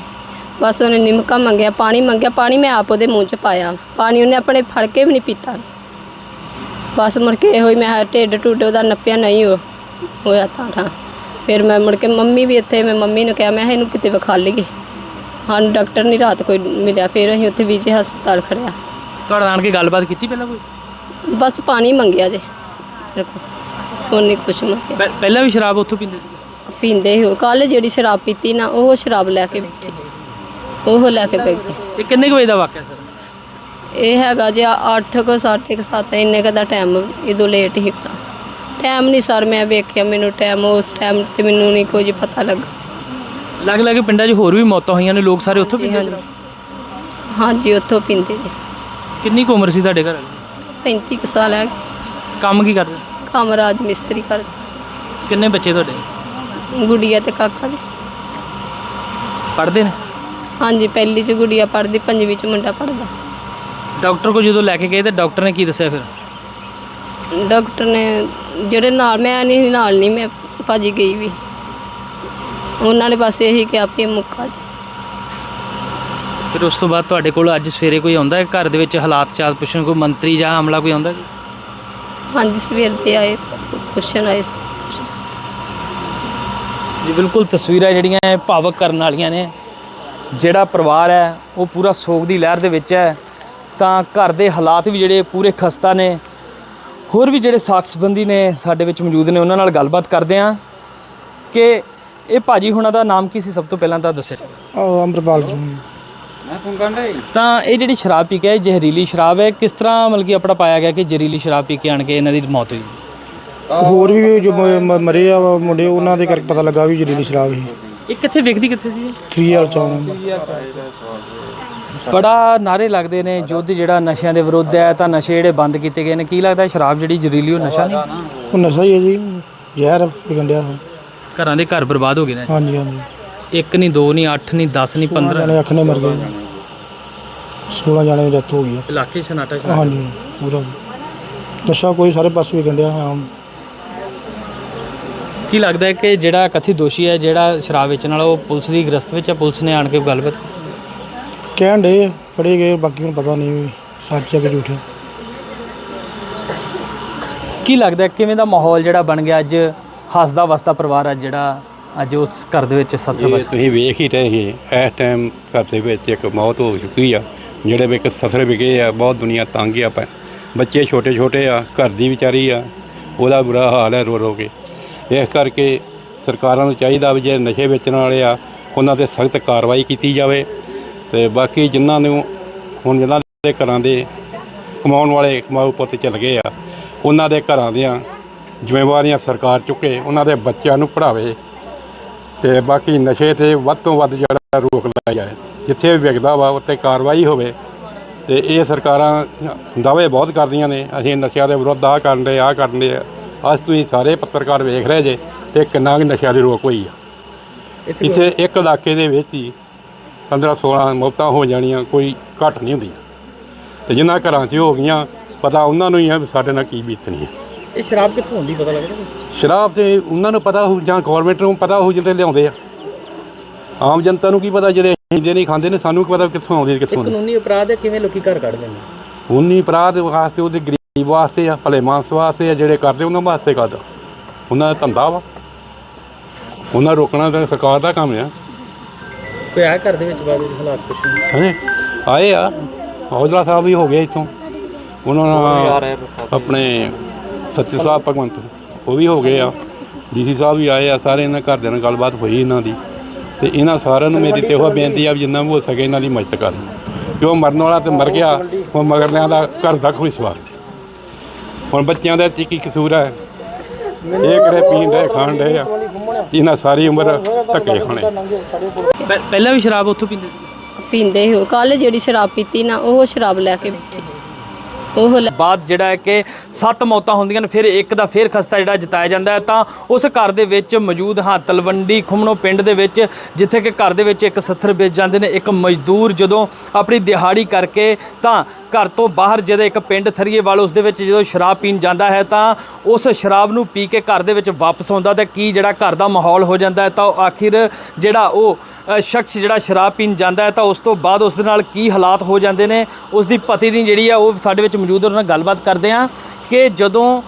ਬਸ ਉਹਨੇ ਨਿਮਕਾ ਮੰਗਿਆ ਪਾਣੀ ਮੰਗਿਆ ਪਾਣੀ ਮੈਂ ਆਪ ਉਹਦੇ ਮੂੰਹ 'ਚ ਪਾਇਆ। ਪਾਣੀ ਉਹਨੇ ਆਪਣੇ ਫੜ ਕੇ ਵੀ ਨਹੀਂ ਪੀਤਾ। ਬਸ ਮੁੜ ਕੇ ਇਹੋ ਹੀ ਮੈਂ ਢਿੱਡ ਟੁੱਟ ਉਹਦਾ ਨੱਪਿਆ ਨਹੀਂ ਹੋ ਹੋਇਆ ਤਾਂ ਠਾ ਫਿਰ ਮੈਂ ਮੁੜ ਕੇ ਮੰਮੀ ਵੀ ਇੱਥੇ ਮੈਂ ਮੰਮੀ ਨੂੰ ਕਿਹਾ ਮੈਂ ਇਹਨੂੰ ਕਿਤੇ ਵਿਖਾ ਲਈਏ। ਸਾਨੂੰ ਡਾਕਟਰ ਨਹੀਂ ਰਾਤ ਕੋਈ ਮਿਲਿਆ ਫਿਰ ਅਸੀਂ ਉੱਥੇ ਵਿਜੇ ਹਸਪਤਾਲ ਖੜਿਆ। ਤੁਹਾਡਾ ਨਾਲ ਕੇ ਗੱਲਬਾਤ ਕੀਤੀ ਪਹਿਲਾਂ ਕੋਈ? ਬਸ ਪਾਣੀ ਮੰਗਿਆ ਜੇ। ਉਹਨੇ ਕੁਛ ਮੰਗਿਆ। ਪਹਿ- ਪਹਿਲਾਂ ਵੀ ਸ਼ਰਾਬ ਉੱਥੋਂ ਪੀਂਦੇ ਸੀ? ਪੀਂਦੇ ਹੋ ਕੱਲ ਜਿਹੜੀ ਸ਼ਰਾਬ ਪੀਤੀ ਨਾ ਉਹ ਸ਼ਰਾਬ ਲੈ ਕੇ ਪੀਤੀ ਉਹ ਲੈ ਕੇ ਪੀ ਗਏ। ਇਹ ਕਿੰਨੇ ਕੁ ਵਜੇ ਦਾ ਵਾਕਿਆ ਸਰ? ਇਹ ਹੈਗਾ ਜੇ 8 ਕੋ 7 ਕੋ 7 ਇੰਨੇ ਕੁ ਦਾ ਟਾਈਮ ਇਦੋਂ ਲੇਟ ਹੀ ਤਾਂ ਟਾਈਮ ਨਹੀਂ ਸਰ ਮੈਂ ਵੇਖਿਆ ਮੈਨੂੰ ਟਾਈਮ ਉਸ ਟਾਈਮ ਤੇ ਮੈਨੂੰ ਨਹੀਂ ਕੁਝ ਪਤਾ ਲੱਗਾ। ਲੱਗ ਲੱਗ ਪਿੰਡਾਂ 'ਚ ਹੋਰ ਵੀ ਮੌਤਾਂ ਹੋਈਆਂ ਨੇ ਲੋਕ ਸਾਰੇ ਉੱਥੋਂ ਜੀ ਪੀਂਦੇ ਹਾਂਜੀ। ਹਾਂਜੀ ਉੱਥੋਂ ਪੀਂਦੇ ਜੀ ਕਿੰਨੀ ਕੁ ਉਮਰ ਸੀ ਤੁਹਾਡੇ ਘਰ 35 ਕੁ ਸਾਲ ਹੈ। ਕੰਮ ਕੀ ਕਰਦੇ? ਕੰਮ ਰਾਜ ਮਿਸਤਰੀ ਕਰ ਕਿੰਨੇ ਬੱਚੇ ਤੁਹਾਡੇ? ਗੁੜੀਆ ਤੇ ਕਾਕਾ ਜੀ। ਪੜ੍ਹਦੇ ਨੇ? ਹਾਂਜੀ ਪਹਿਲੀ ਚ ਗੁੜੀਆ ਪੜਦੀ ਪੰਜਵੀਂ ਚ ਮੁੰਡਾ ਪੜਦਾ ਡਾਕਟਰ ਕੋਲ ਜਦੋਂ ਲੈ ਕੇ ਗਏ ਤੇ ਡਾਕਟਰ ਨੇ ਕੀ ਦੱਸਿਆ ਫਿਰ? ਡਾਕਟਰ ਨੇ ਜਿਹੜੇ ਨਾਲ ਮੈਂ ਨਹੀਂ ਨਾਲ ਨਹੀਂ ਮੈਂ ਭਾਜੀ ਗਈ ਵੀ। ਉਹਨਾਂ ਨੇ ਬਸ ਇਹੀ ਕਿਹਾ ਇਹ ਮੁੱਕਾ ਜੀ। ਫਿਰ ਉਸ ਤੋਂ ਬਾਅਦ ਤੁਹਾਡੇ ਕੋਲ ਅੱਜ ਸਵੇਰੇ ਕੋਈ ਆਉਂਦਾ ਹੈ? ਘਰ ਦੇ ਵਿੱਚ ਹਾਲਾਤ ਚਾਲ ਪੁੱਛਣ ਕੋਈ ਮੰਤਰੀ ਜਾਂ ਅਮਲਾ ਕੋਈ ਆਉਂਦਾ ਜੀ? ਹਾਂਜੀ ਸਵੇਰ ਤੇ ਆਏ ਪੁੱਛਣ ਆਏ। ਸੀ। ਜੀ ਬਿਲਕੁਲ ਤਸਵੀਰਾਂ ਜਿਹੜੀਆਂ ਇਹ ਭਾਵਕ ਕਰਨ ਵਾਲੀਆਂ ਨੇ। ਜਿਹੜਾ ਪਰਿਵਾਰ ਹੈ ਉਹ ਪੂਰਾ ਸੋਗ ਦੀ ਲਹਿਰ ਦੇ ਵਿੱਚ ਹੈ। ਤਾਂ ਘਰ ਦੇ ਹਾਲਾਤ ਵੀ ਜਿਹੜੇ ਪੂਰੇ ਖਸਤਾ ਨੇ। ਹੋਰ ਵੀ ਜਿਹੜੇ ਸਾਖ ਸੰਬੰਧੀ ਨੇ ਸਾਡੇ ਵਿੱਚ ਮੌਜੂਦ ਨੇ ਉਹਨਾਂ ਨਾਲ ਗੱਲਬਾਤ ਕਰਦੇ ਹਾਂ। ਕਿ ਇਹ ਭਾਜੀ ਹੁਣਾਂ ਦਾ ਨਾਮ ਕੀ ਸੀ? ਸਭ ਤੋਂ ਪਹਿਲਾਂ ਤਾਂ ਦੱਸਿਆ ਆਹ ਅੰਮ੍ਰਿਤਪਾਲ ਜੀ। ਤਾਂ ਇਹ ਜਿਹੜੀ ਸ਼ਰਾਬ ਪੀ ਕੇ ਜ਼ਹਿਰੀਲੀ ਸ਼ਰਾਬ ਹੈ ਕਿਸ ਤਰ੍ਹਾਂ ਮਤਲਬ ਕਿ ਆਪਣਾ ਪਾਇਆ ਗਿਆ ਕਿ ਜ਼ਹਿਰੀਲੀ ਸ਼ਰਾਬ ਪੀ ਕੇ ਆਣ ਕੇ ਇਹਨਾਂ ਦੀ ਮੌਤ ਹੋਈ? ਹੋਰ ਵੀ ਜੋ ਮ- ਮ- ਮਰੇ ਆ ਮੁੰਡੇ ਉਹਨਾਂ ਦੇ ਕਰਕੇ ਪਤਾ ਲੱਗਾ ਵੀ ਜ਼ਹਿਰੀਲੀ ਸ਼ਰਾਬ ਸੀ। ਇਹ ਕਿੱਥੇ ਵੇਖਦੀ ਕਿੱਥੇ ਸੀ? 3 ਵਾਲ ਚੌਂਕ। ਬੜਾ ਨਾਰੇ ਲੱਗਦੇ ਨੇ ਯੁੱਧ ਜਿਹੜਾ ਨਸ਼ਿਆਂ ਦੇ ਵਿਰੁੱਧ ਹੈ ਤਾਂ ਨਸ਼ੇ ਜਿਹੜੇ ਬੰਦ ਕੀਤੇ ਗਏ ਨੇ। ਕੀ ਲੱਗਦਾ ਸ਼ਰਾਬ ਜਿਹੜੀ ਜ਼ਹਿਰੀਲੀ ਉਹ ਨਸ਼ਾ ਨਹੀਂ? ਉਹ ਨਸ਼ਾ ਹੀ ਹੈ ਜੀ ਜ਼ਹਿਰ ਵਿਗੰਡਿਆ ਘਰਾਂ ਦੇ ਘਰ ਬਰਬਾਦ ਹੋ ਗਏ ਨੇ। ਹਾਂਜੀ ਹਾਂਜੀ। ਇੱਕ ਨਹੀਂ ਦੋ ਨਹੀਂ ਅੱਠ ਨਹੀਂ 10 ਨਹੀਂ 15 ਜਾਣੇ ਅੱਖ ਨੇ ਮਰ ਗਏ। 16 ਜਾਣੇ ਦੀ ਡੈਥ ਹੋ ਗਈ। ਆ। ਇਲਾਕੇ ਸਨਾਟਾ ਹਾਂਜੀ ਪੂਰਾ। ਨਸ਼ਾ ਕੋਈ ਸਾਰੇ ਪਾਸੇ ਵਿਗੰਡਿਆ ਹਾਂ ਕੀ ਲੱਗਦਾ ਹੈ ਕਿ ਜਿਹੜਾ ਕਥਿਤ ਦੋਸ਼ੀ ਹੈ ਜਿਹੜਾ ਸ਼ਰਾਬ ਵੇਚਣ ਵਾਲਾ ਉਹ ਪੁਲਿਸ ਦੀ ਗ੍ਰਸਤ ਵਿੱਚ ਹੈ? ਪੁਲਿਸ ਨੇ ਆਣ ਕੇ ਗੱਲਬਾਤ ਕਹਿਣ ਦੇ ਫੜੇ ਗਏ ਬਾਕੀ ਨੂੰ ਪਤਾ ਨਹੀਂ ਵੀ ਸੱਚ ਹੈ ਕਿ ਝੂਠ ਹੈ ਕੀ ਲੱਗਦਾ ਹੈ ਕਿਵੇਂ ਦਾ ਮਾਹੌਲ ਜਿਹੜਾ ਬਣ ਗਿਆ ਅੱਜ? ਹੱਸਦਾ ਵਸਦਾ ਪਰਿਵਾਰ ਅੱਜ ਜਿਹੜਾ ਅੱਜ ਉਸ ਘਰ ਦੇ ਵਿੱਚ ਸੱਤ ਇਹ ਬਸ ਤੁਸੀਂ ਵੇਖ ਹੀ ਰਹੇ ਸੀ ਇਸ ਟਾਈਮ ਘਰ ਦੇ ਵਿੱਚ ਇੱਕ ਮੌਤ ਹੋ ਚੁੱਕੀ ਆ ਜਿਹੜੇ ਵੀ ਇੱਕ ਸਸਰ ਵਿਗੇ ਆ ਬਹੁਤ ਦੁਨੀਆ ਤੰਗ ਆ ਪੈ ਬੱਚੇ ਛੋਟੇ ਛੋਟੇ ਆ ਘਰ ਦੀ ਵਿਚਾਰੀ ਆ ਉਹਦਾ ਬੁਰਾ ਹਾਲ ਹੈ ਰੋ ਰੋ ਕੇ। ਇਸ ਕਰਕੇ ਸਰਕਾਰਾਂ ਨੂੰ ਚਾਹੀਦਾ ਵੀ ਜੇ ਨਸ਼ੇ ਵੇਚਣ ਵਾਲੇ ਆ, ਉਹਨਾਂ ਤੇ ਸਖਤ ਕਾਰਵਾਈ ਕੀਤੀ ਜਾਵੇ ਤੇ ਬਾਕੀ ਜਿਨ੍ਹਾਂ ਨੂੰ ਹੁਣ ਜਿਨ੍ਹਾਂ ਦੇ ਘਰਾਂ ਦੇ ਕਮਾਉਣ ਵਾਲੇ ਕਮਾਊ ਪੁੱਤ ਚੱਲ ਗਏ ਆ, ਉਹਨਾਂ ਦੇ ਘਰਾਂ ਦੀਆਂ ਜ਼ਿੰਮੇਵਾਰੀਆਂ ਸਰਕਾਰ ਚੁੱਕੇ, ਉਹਨਾਂ ਦੇ ਬੱਚਿਆਂ ਨੂੰ ਪੜ੍ਹਾਵੇ ਤੇ ਬਾਕੀ ਨਸ਼ੇ ਤੇ ਵੱਧ ਤੋਂ ਵੱਧ ਜਿਹੜਾ ਰੋਕ ਲਾਇਆ ਜਾਏ, ਜਿੱਥੇ ਵੀ ਵਿਕਦਾ ਵਾ ਉੱਤੇ ਕਾਰਵਾਈ ਹੋਵੇ ਤੇ ਇਹ ਸਰਕਾਰਾਂ ਦਾਅਵੇ ਬਹੁਤ ਕਰਦੀਆਂ ਨੇ, ਅਸੀਂ ਨਸ਼ਿਆਂ ਦੇ ਵਿਰੁੱਧ ਆਹ ਕਰਨ ਦੇ, ਆਹ ਕਰਨ ਦੇ ਅੱਜ ਤੁਸੀਂ ਸਾਰੇ ਪੱਤਰਕਾਰ ਵੇਖ ਰਹੇ ਜੇ ਤੇ ਕਿੰਨਾ ਕੁ ਨਸ਼ਿਆਂ ਦੀ ਰੋਕ ਹੋਈ ਆ। ਇੱਥੇ ਇੱਕ ਇਲਾਕੇ ਦੇ ਵਿੱਚ ਹੀ 15 16 ਮੌਤਾਂ ਹੋ ਜਾਣੀਆਂ ਕੋਈ ਘੱਟ ਨਹੀਂ ਹੁੰਦੀ। ਤੇ ਜਿਨ੍ਹਾਂ ਘਰਾਂ 'ਚ ਹੋ ਗਈਆਂ ਪਤਾ ਉਹਨਾਂ ਨੂੰ ਹੀ ਆ ਵੀ ਸਾਡੇ ਨਾਲ ਕੀ ਬੀਤਣੀ ਹੈ ਇਹ ਸ਼ਰਾਬ ਕਿੱਥੋਂ ਹੁੰਦੀ ਪਤਾ ਲੱਗਦਾ? ਸ਼ਰਾਬ ਤੇ ਉਹਨਾਂ ਨੂੰ ਪਤਾ ਹੋ ਜਾਂ ਗਵਰਨਮੈਂਟ ਨੂੰ ਪਤਾ ਹੋ ਜਿੰਦੇ ਲਿਆਉਂਦੇ ਆ। ਆਮ ਜਨਤਾ ਨੂੰ ਕੀ ਪਤਾ ਜਿਹੜੇ ਪੀਂਦੇ ਨਹੀਂ ਖਾਂਦੇ ਨੇ ਸਾਨੂੰ ਕੀ ਪਤਾ ਕਿੱਥੋਂ ਆਉਂਦੇ ਕਿੱਥੋਂ ਨਹੀਂ। ਕਾਨੂੰਨੀ ਅਪਰਾਧ ਹੈ ਕਿਵੇਂ ਲੋਕੀ ਘਰ ਕੱਢਦੇ ਨੇ ਉਨੀ ਅਪਰਾਧ ਵਾਸਤੇ ਉਹਦੇ ਗਰੀਬ ਵਾਸਤੇ ਆ ਭਲੇ ਮਾਨਸ ਵਾਸਤੇ ਆ ਜਿਹੜੇ ਕਰਦੇ ਉਹਨਾਂ ਵਾਸਤੇ ਕਰਦਾ। ਉਹਨਾਂ ਦਾ ਧੰਦਾ ਵਾ। ਉਹਨਾਂ ਰੋਕਣਾ ਤਾਂ ਸਰਕਾਰ ਦਾ ਕੰਮ ਆ। ਕੋਈ ਆ ਘਰ ਦੇ ਵਿੱਚ ਹਾਲਾਤ ਕੁਛ ਨਹੀਂ? ਹਾਂਜੀ ਆਏ ਆ। ਹੌਜਲਾ ਸਾਹਿਬ ਵੀ ਹੋ ਗਏ ਇੱਥੋਂ। ਉਹਨਾਂ ਨਾਲ ਆਪਣੇ ਸੱਚੇ ਸਾਹਿਬ ਭਗਵੰਤ ਉਹ ਵੀ ਹੋ ਗਏ ਆ। ਡੀਸੀ ਸਾਹਿਬ ਵੀ ਆਏ ਆ ਸਾਰੇ ਇਹਨਾਂ ਘਰਦਿਆਂ ਨਾਲ ਗੱਲਬਾਤ ਹੋਈ ਇਹਨਾਂ ਦੀ। ਤੇ ਇਹਨਾਂ ਸਾਰਿਆਂ ਨੂੰ ਮੇਰੀ ਤੇ ਉਹ ਬੇਨਤੀ ਆ ਵੀ ਜਿੰਨਾ ਵੀ ਹੋ ਸਕੇ ਇਹਨਾਂ ਦੀ ਮਦਦ ਕਰਨ ਕਿਉਂ ਮਰਨ ਵਾਲਾ ਤੇ ਮਰ ਗਿਆ ਹੁਣ ਮਗਰਲਿਆਂ ਦਾ ਘਰ ਦਾ ਕੋਈ ਸਵਾਲ ਹੁਣ ਬੱਚਿਆਂ ਦਾ ਕੀ ਕੀ ਕਸੂਰ ਹੈ? ਇਹ ਕਿਹੜੇ ਪੀਣ ਦੇ ਖਾਣ ਦੇ ਆ? ਇਹਨਾਂ ਸਾਰੀ ਉਮਰ ਧੱਕੇ ਖਾਣੇ। ਪਹਿਲਾਂ ਵੀ ਸ਼ਰਾਬ ਉੱਥੋਂ ਪੀਂਦੇ ਸੀ? ਪੀਂਦੇ ਹੋ ਕੱਲ ਜਿਹੜੀ ਸ਼ਰਾਬ ਪੀਤੀ ਨਾ ਉਹ ਸ਼ਰਾਬ ਲੈ ਕੇ ਬੈਠੇ। ਉਹ ਲੈ- ਬਾਅਦ ਜਿਹੜਾ ਹੈ ਕਿ ਸੱਤ ਮੌਤਾਂ ਹੁੰਦੀਆਂ ਨੇ ਫਿਰ ਇੱਕ ਦਾ ਫਿਰ ਖਸਤਾ ਜਿਹੜਾ ਜਿਤਾਇਆ ਜਾਂਦਾ ਹੈ। ਤਾਂ ਉਸ ਘਰ ਦੇ ਵਿੱਚ ਮੌਜੂਦ ਹਾਂ ਤਲਵੰਡੀ ਖੁਮਣੋ ਪਿੰਡ ਦੇ ਵਿੱਚ ਜਿੱਥੇ ਕਿ ਘਰ ਦੇ ਵਿੱਚ ਇੱਕ ਸੱਥਰ ਵੇਚ ਜਾਂਦੇ ਨੇ ਇੱਕ ਮਜ਼ਦੂਰ ਜਦੋਂ ਆਪਣੀ ਦਿਹਾੜੀ ਕਰਕੇ ਤਾਂ ਘਰ ਤੋਂ ਬਾਹਰ ਜਦੋਂ ਇੱਕ ਪਿੰਡ ਥਰੀਏਵਾਲ, ਉਸ ਦੇ ਵਿੱਚ ਜਦੋਂ ਸ਼ਰਾਬ ਪੀਣ ਜਾਂਦਾ ਹੈ ਤਾਂ ਉਸ ਸ਼ਰਾਬ ਨੂੰ ਪੀ ਕੇ ਘਰ ਦੇ ਵਿੱਚ ਵਾਪਸ ਆਉਂਦਾ ਤਾਂ ਕੀ ਜਿਹੜਾ ਘਰ ਦਾ ਮਾਹੌਲ ਹੋ ਜਾਂਦਾ ਹੈ ਤਾਂ ਉਹ ਆਖਿਰ ਜਿਹੜਾ ਉਹ ਸ਼ਖਸ ਜਿਹੜਾ ਸ਼ਰਾਬ ਪੀਣ ਜਾਂਦਾ ਹੈ ਤਾਂ ਉਸ ਤੋਂ ਬਾਅਦ ਉਸ ਦੇ ਨਾਲ ਕੀ ਹਾਲਾਤ ਹੋ ਜਾਂਦੇ ਨੇ, ਉਸ ਦੀ ਪਤਨੀ ਜਿਹੜੀ ਆ ਉਹ ਸਾਡੇ ਵਿੱਚ ਮੌਜੂਦ ਉਹਨਾਂ ਨਾਲ ਗੱਲਬਾਤ ਕਰਦੇ ਆ ਕਿ ਜਦੋਂ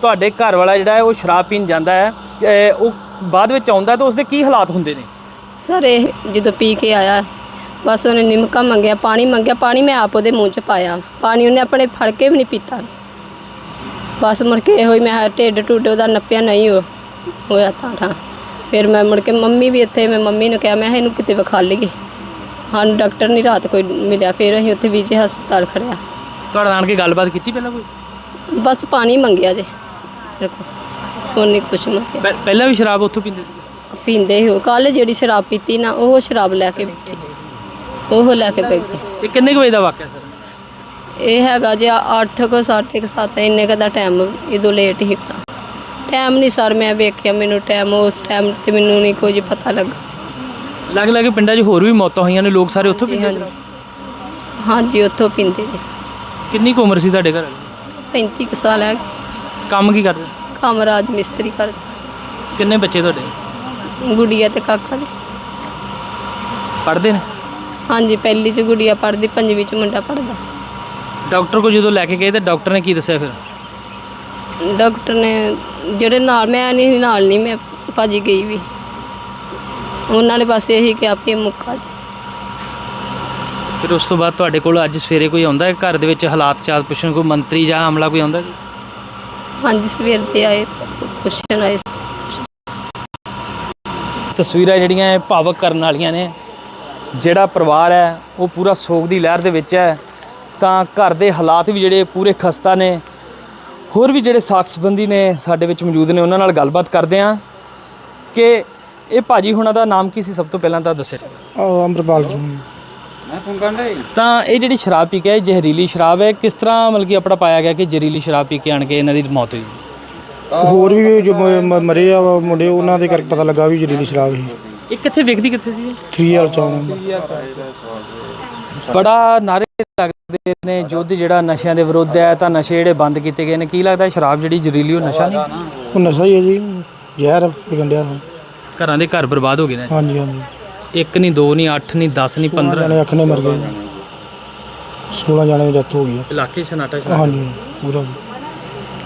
ਤੁਹਾਡੇ ਘਰ ਵਾਲਾ ਜਿਹੜਾ ਹੈ ਉਹ ਸ਼ਰਾਬ ਪੀਣ ਜਾਂਦਾ ਹੈ ਉਹ ਬਾਅਦ ਵਿੱਚ ਆਉਂਦਾ ਤਾਂ ਉਸਦੇ ਕੀ ਹਾਲਾਤ ਹੁੰਦੇ ਨੇ? ਸਰ, ਇਹ ਜਦੋਂ ਪੀ ਕੇ ਆਇਆ ਬਸ ਉਹਨੇ ਨਿਮਕਾ ਮੰਗਿਆ ਪਾਣੀ ਮੰਗਿਆ ਪਾਣੀ ਮੈਂ ਆਪ ਉਹਦੇ ਮੂੰਹ 'ਚ ਪਾਇਆ। ਪਾਣੀ ਉਹਨੇ ਆਪਣੇ ਫੜ ਕੇ ਵੀ ਨਹੀਂ ਪੀਤਾ। ਬਸ ਮੁੜ ਕੇ ਇਹੋ ਹੀ ਮੈਂ ਢਿੱਡ ਟੁੱਟ ਉਹਦਾ ਨੱਪਿਆ ਨਹੀਂ ਹੋ ਹੋਇਆ ਤਾਂ ਠਾ ਫਿਰ ਮੈਂ ਮੁੜ ਕੇ ਮੰਮੀ ਵੀ ਇੱਥੇ ਮੈਂ ਮੰਮੀ ਨੂੰ ਕਿਹਾ ਮੈਂ ਇਹਨੂੰ ਕਿਤੇ ਵਿਖਾ ਲਈਏ। ਸਾਨੂੰ ਡਾਕਟਰ ਨਹੀਂ ਰਾਤ ਕੋਈ ਮਿਲਿਆ ਫਿਰ ਅਸੀਂ ਉੱਥੇ ਵਿਜੇ ਹਸਪਤਾਲ ਖੜਿਆ ਤੁਹਾਡਾ ਨਾਲ ਕੇ ਗੱਲਬਾਤ ਕੀਤੀ ਪਹਿਲਾਂ ਕੋਈ? ਬਸ ਪਾਣੀ ਮੰਗਿਆ ਜੇ। ਉਹਨੇ ਕੁਛ ਮੰਗਿਆ। ਪਹਿ- ਪਹਿਲਾਂ ਵੀ ਸ਼ਰਾਬ ਉੱਥੋਂ ਪੀਂਦੇ ਸੀ? ਪੀਂਦੇ ਹੋ ਕੱਲ ਜਿਹੜੀ ਸ਼ਰਾਬ ਪੀਤੀ ਨਾ ਉਹ ਸ਼ਰਾਬ ਲੈ ਕੇ ਬੈਠੇ। ਉਹ ਲੈ ਕੇ ਬੈਠੇ। ਇਹ ਕਿੰਨੇ ਕੁ ਵਜੇ ਦਾ ਵਾਕਿਆ ਸਰ? ਇਹ ਹੈਗਾ ਜੀ 8 ਕੋ 7 7 ਇੰਨੇ ਕੁ ਦਾ ਟਾਈਮ ਇਦੋਂ ਲੇਟ ਹੀ ਤਾਂ ਟਾਈਮ ਨਹੀਂ ਸਰ ਮੈਂ ਵੇਖਿਆ ਮੈਨੂੰ ਟਾਈਮ ਉਸ ਟਾਈਮ ਤੇ ਮੈਨੂੰ ਨਹੀਂ ਕੁਝ ਪਤਾ ਲੱਗਾ। ਲੱਗ ਲੱਗ ਪਿੰਡਾਂ 'ਚ ਹੋਰ ਵੀ ਮੌਤਾਂ ਹੋਈਆਂ ਨੇ ਲੋਕ ਸਾਰੇ ਉੱਥੋਂ ਜੀ ਪੀਂਦੇ ਹਾਂਜੀ। ਹਾਂਜੀ ਉੱਥੋਂ ਪੀਂਦੇ ਜੀ। ਕਿੰਨੀ ਕੁ ਉਮਰ ਸੀ ਤੁਹਾਡੇ ਘਰ? 35 ਕੁ ਸਾਲ ਹੈ। ਕੰਮ ਕੀ ਕਰਦੇ? ਕਾਮਰਾਜ ਮਿਸਤਰੀ ਕਰ ਕਿੰਨੇ ਬੱਚੇ ਤੁਹਾਡੇ? ਗੁੜੀਆ ਤੇ ਕਾਕਾ ਜੀ। ਪੜ੍ਹਦੇ ਨੇ? ਹਾਂਜੀ ਪਹਿਲੀ ਚ ਗੁੜੀਆ ਪੜਦੀ ਪੰਜਵੀਂ ਚ ਮੁੰਡਾ ਪੜਦਾ ਡਾਕਟਰ ਕੋਲ ਜਦੋਂ ਲੈ ਕੇ ਗਏ ਤਾਂ ਡਾਕਟਰ ਨੇ ਕੀ ਦੱਸਿਆ ਫਿਰ? ਡਾਕਟਰ ਨੇ ਜਿਹੜੇ ਨਾਲ ਮੈਂ ਨਹੀਂ ਨਾਲ ਨਹੀਂ ਮੈਂ ਭਾਜੀ ਗਈ ਵੀ। ਉਹਨਾਂ ਨੇ ਬਸ ਇਹੀ ਕਿਹਾ ਵੀ ਇਹ ਮੁੱਕਾ ਜੀ। ਫਿਰ ਉਸ ਤੋਂ ਬਾਅਦ ਤੁਹਾਡੇ ਕੋਲ ਅੱਜ ਸਵੇਰੇ ਕੋਈ ਆਉਂਦਾ ਹੈ? ਘਰ ਦੇ ਵਿੱਚ ਹਾਲਾਤ ਚਾਲ ਪੁੱਛਣ ਕੋਈ ਮੰਤਰੀ ਜਾਂ ਅਮਲਾ ਕੋਈ ਆਉਂਦਾ ਜੀ? ਹਾਂਜੀ ਸਵੇਰ ਤੇ ਆਏ ਪੁੱਛਣ ਆਏ। ਸੀ। ਤਸਵੀਰਾਂ ਜਿਹੜੀਆਂ ਇਹ ਭਾਵਕ ਕਰਨ ਵਾਲੀਆਂ ਨੇ ਜਿਹੜਾ ਪਰਿਵਾਰ ਹੈ ਉਹ ਪੂਰਾ ਸੋਗ ਦੀ ਲਹਿਰ ਦੇ ਵਿੱਚ ਹੈ। ਤਾਂ ਘਰ ਦੇ ਹਾਲਾਤ ਵੀ ਜਿਹੜੇ ਪੂਰੇ ਖਸਤਾ ਨੇ। ਹੋਰ ਵੀ ਜਿਹੜੇ ਸਾਖ ਸੰਬੰਧੀ ਨੇ ਸਾਡੇ ਵਿੱਚ ਮੌਜੂਦ ਨੇ ਉਹਨਾਂ ਨਾਲ ਗੱਲਬਾਤ ਕਰਦੇ ਹਾਂ ਕਿ ਇਹ ਭਾਜੀ ਹੁਣਾਂ ਦਾ ਨਾਮ ਕੀ ਸੀ? ਸਭ ਤੋਂ ਪਹਿਲਾਂ ਤਾਂ ਦੱਸਿਆ ਆਹ ਅੰਮ੍ਰਿਤਪਾਲ ਸਿੰਘ ਤਾਂ ਇਹ ਜਿਹੜੀ ਸ਼ਰਾਬ ਪੀ ਕੇ ਆਏ, ਜ਼ਹਿਰੀਲੀ ਸ਼ਰਾਬ ਹੈ ਕਿਸ ਤਰ੍ਹਾਂ ਮਤਲਬ ਕਿ ਆਪਣਾ ਪਾਇਆ ਗਿਆ ਕਿ ਜ਼ਹਿਰੀਲੀ ਸ਼ਰਾਬ ਪੀ ਕੇ ਆਣ ਕੇ ਇਹਨਾਂ ਦੀ ਮੌਤ ਹੋਈ? ਹੋਰ ਵੀ ਜੋ ਮ- ਮ- ਮਰੇ ਆ ਮੁੰਡੇ ਉਹਨਾਂ ਦੇ ਕਰਕੇ ਪਤਾ ਲੱਗਾ ਵੀ ਜ਼ਹਿਰੀਲੀ ਸ਼ਰਾਬ ਸੀ। ਇਹ ਕਿੱਥੇ ਵਿਕਦੀ ਕਿੱਥੇ ਸੀ? 3 ਵਾਲ ਚੌਂਕ ਬੜਾ ਨਾਰੇ ਲੱਗਦੇ ਨੇ ਯੁੱਧ ਜਿਹੜਾ ਨਸ਼ਿਆਂ ਦੇ ਵਿਰੁੱਧ ਹੈ ਤਾਂ ਨਸ਼ੇ ਜਿਹੜੇ ਬੰਦ ਕੀਤੇ ਗਏ ਨੇ। ਕੀ ਲੱਗਦਾ ਸ਼ਰਾਬ ਜਿਹੜੀ ਜ਼ਹਿਰੀਲੀ ਉਹ ਨਸ਼ਾ ਨਹੀਂ? ਉਹ ਨਸ਼ਾ ਹੀ ਹੈ ਜੀ ਜ਼ਹਿਰ ਵਿਗੰਡਿਆ ਘਰਾਂ ਦੇ ਘਰ ਬਰਬਾਦ ਹੋ ਗਏ ਨੇ। ਹਾਂਜੀ ਹਾਂਜੀ। ਇੱਕ ਨਹੀਂ ਦੋ ਨਹੀਂ ਅੱਠ ਨਹੀਂ 10 ਨਹੀਂ 15 ਜਾਣੇ ਅੱਖ ਨੇ ਮਰ ਗਏ। 16 ਜਾਣੇ ਦੀ ਡੈਥ ਹੋ ਗਈ ਇਲਾਕੇ ਸਨਾਟਾ। ਹਾਂਜੀ ਪੂਰਾ।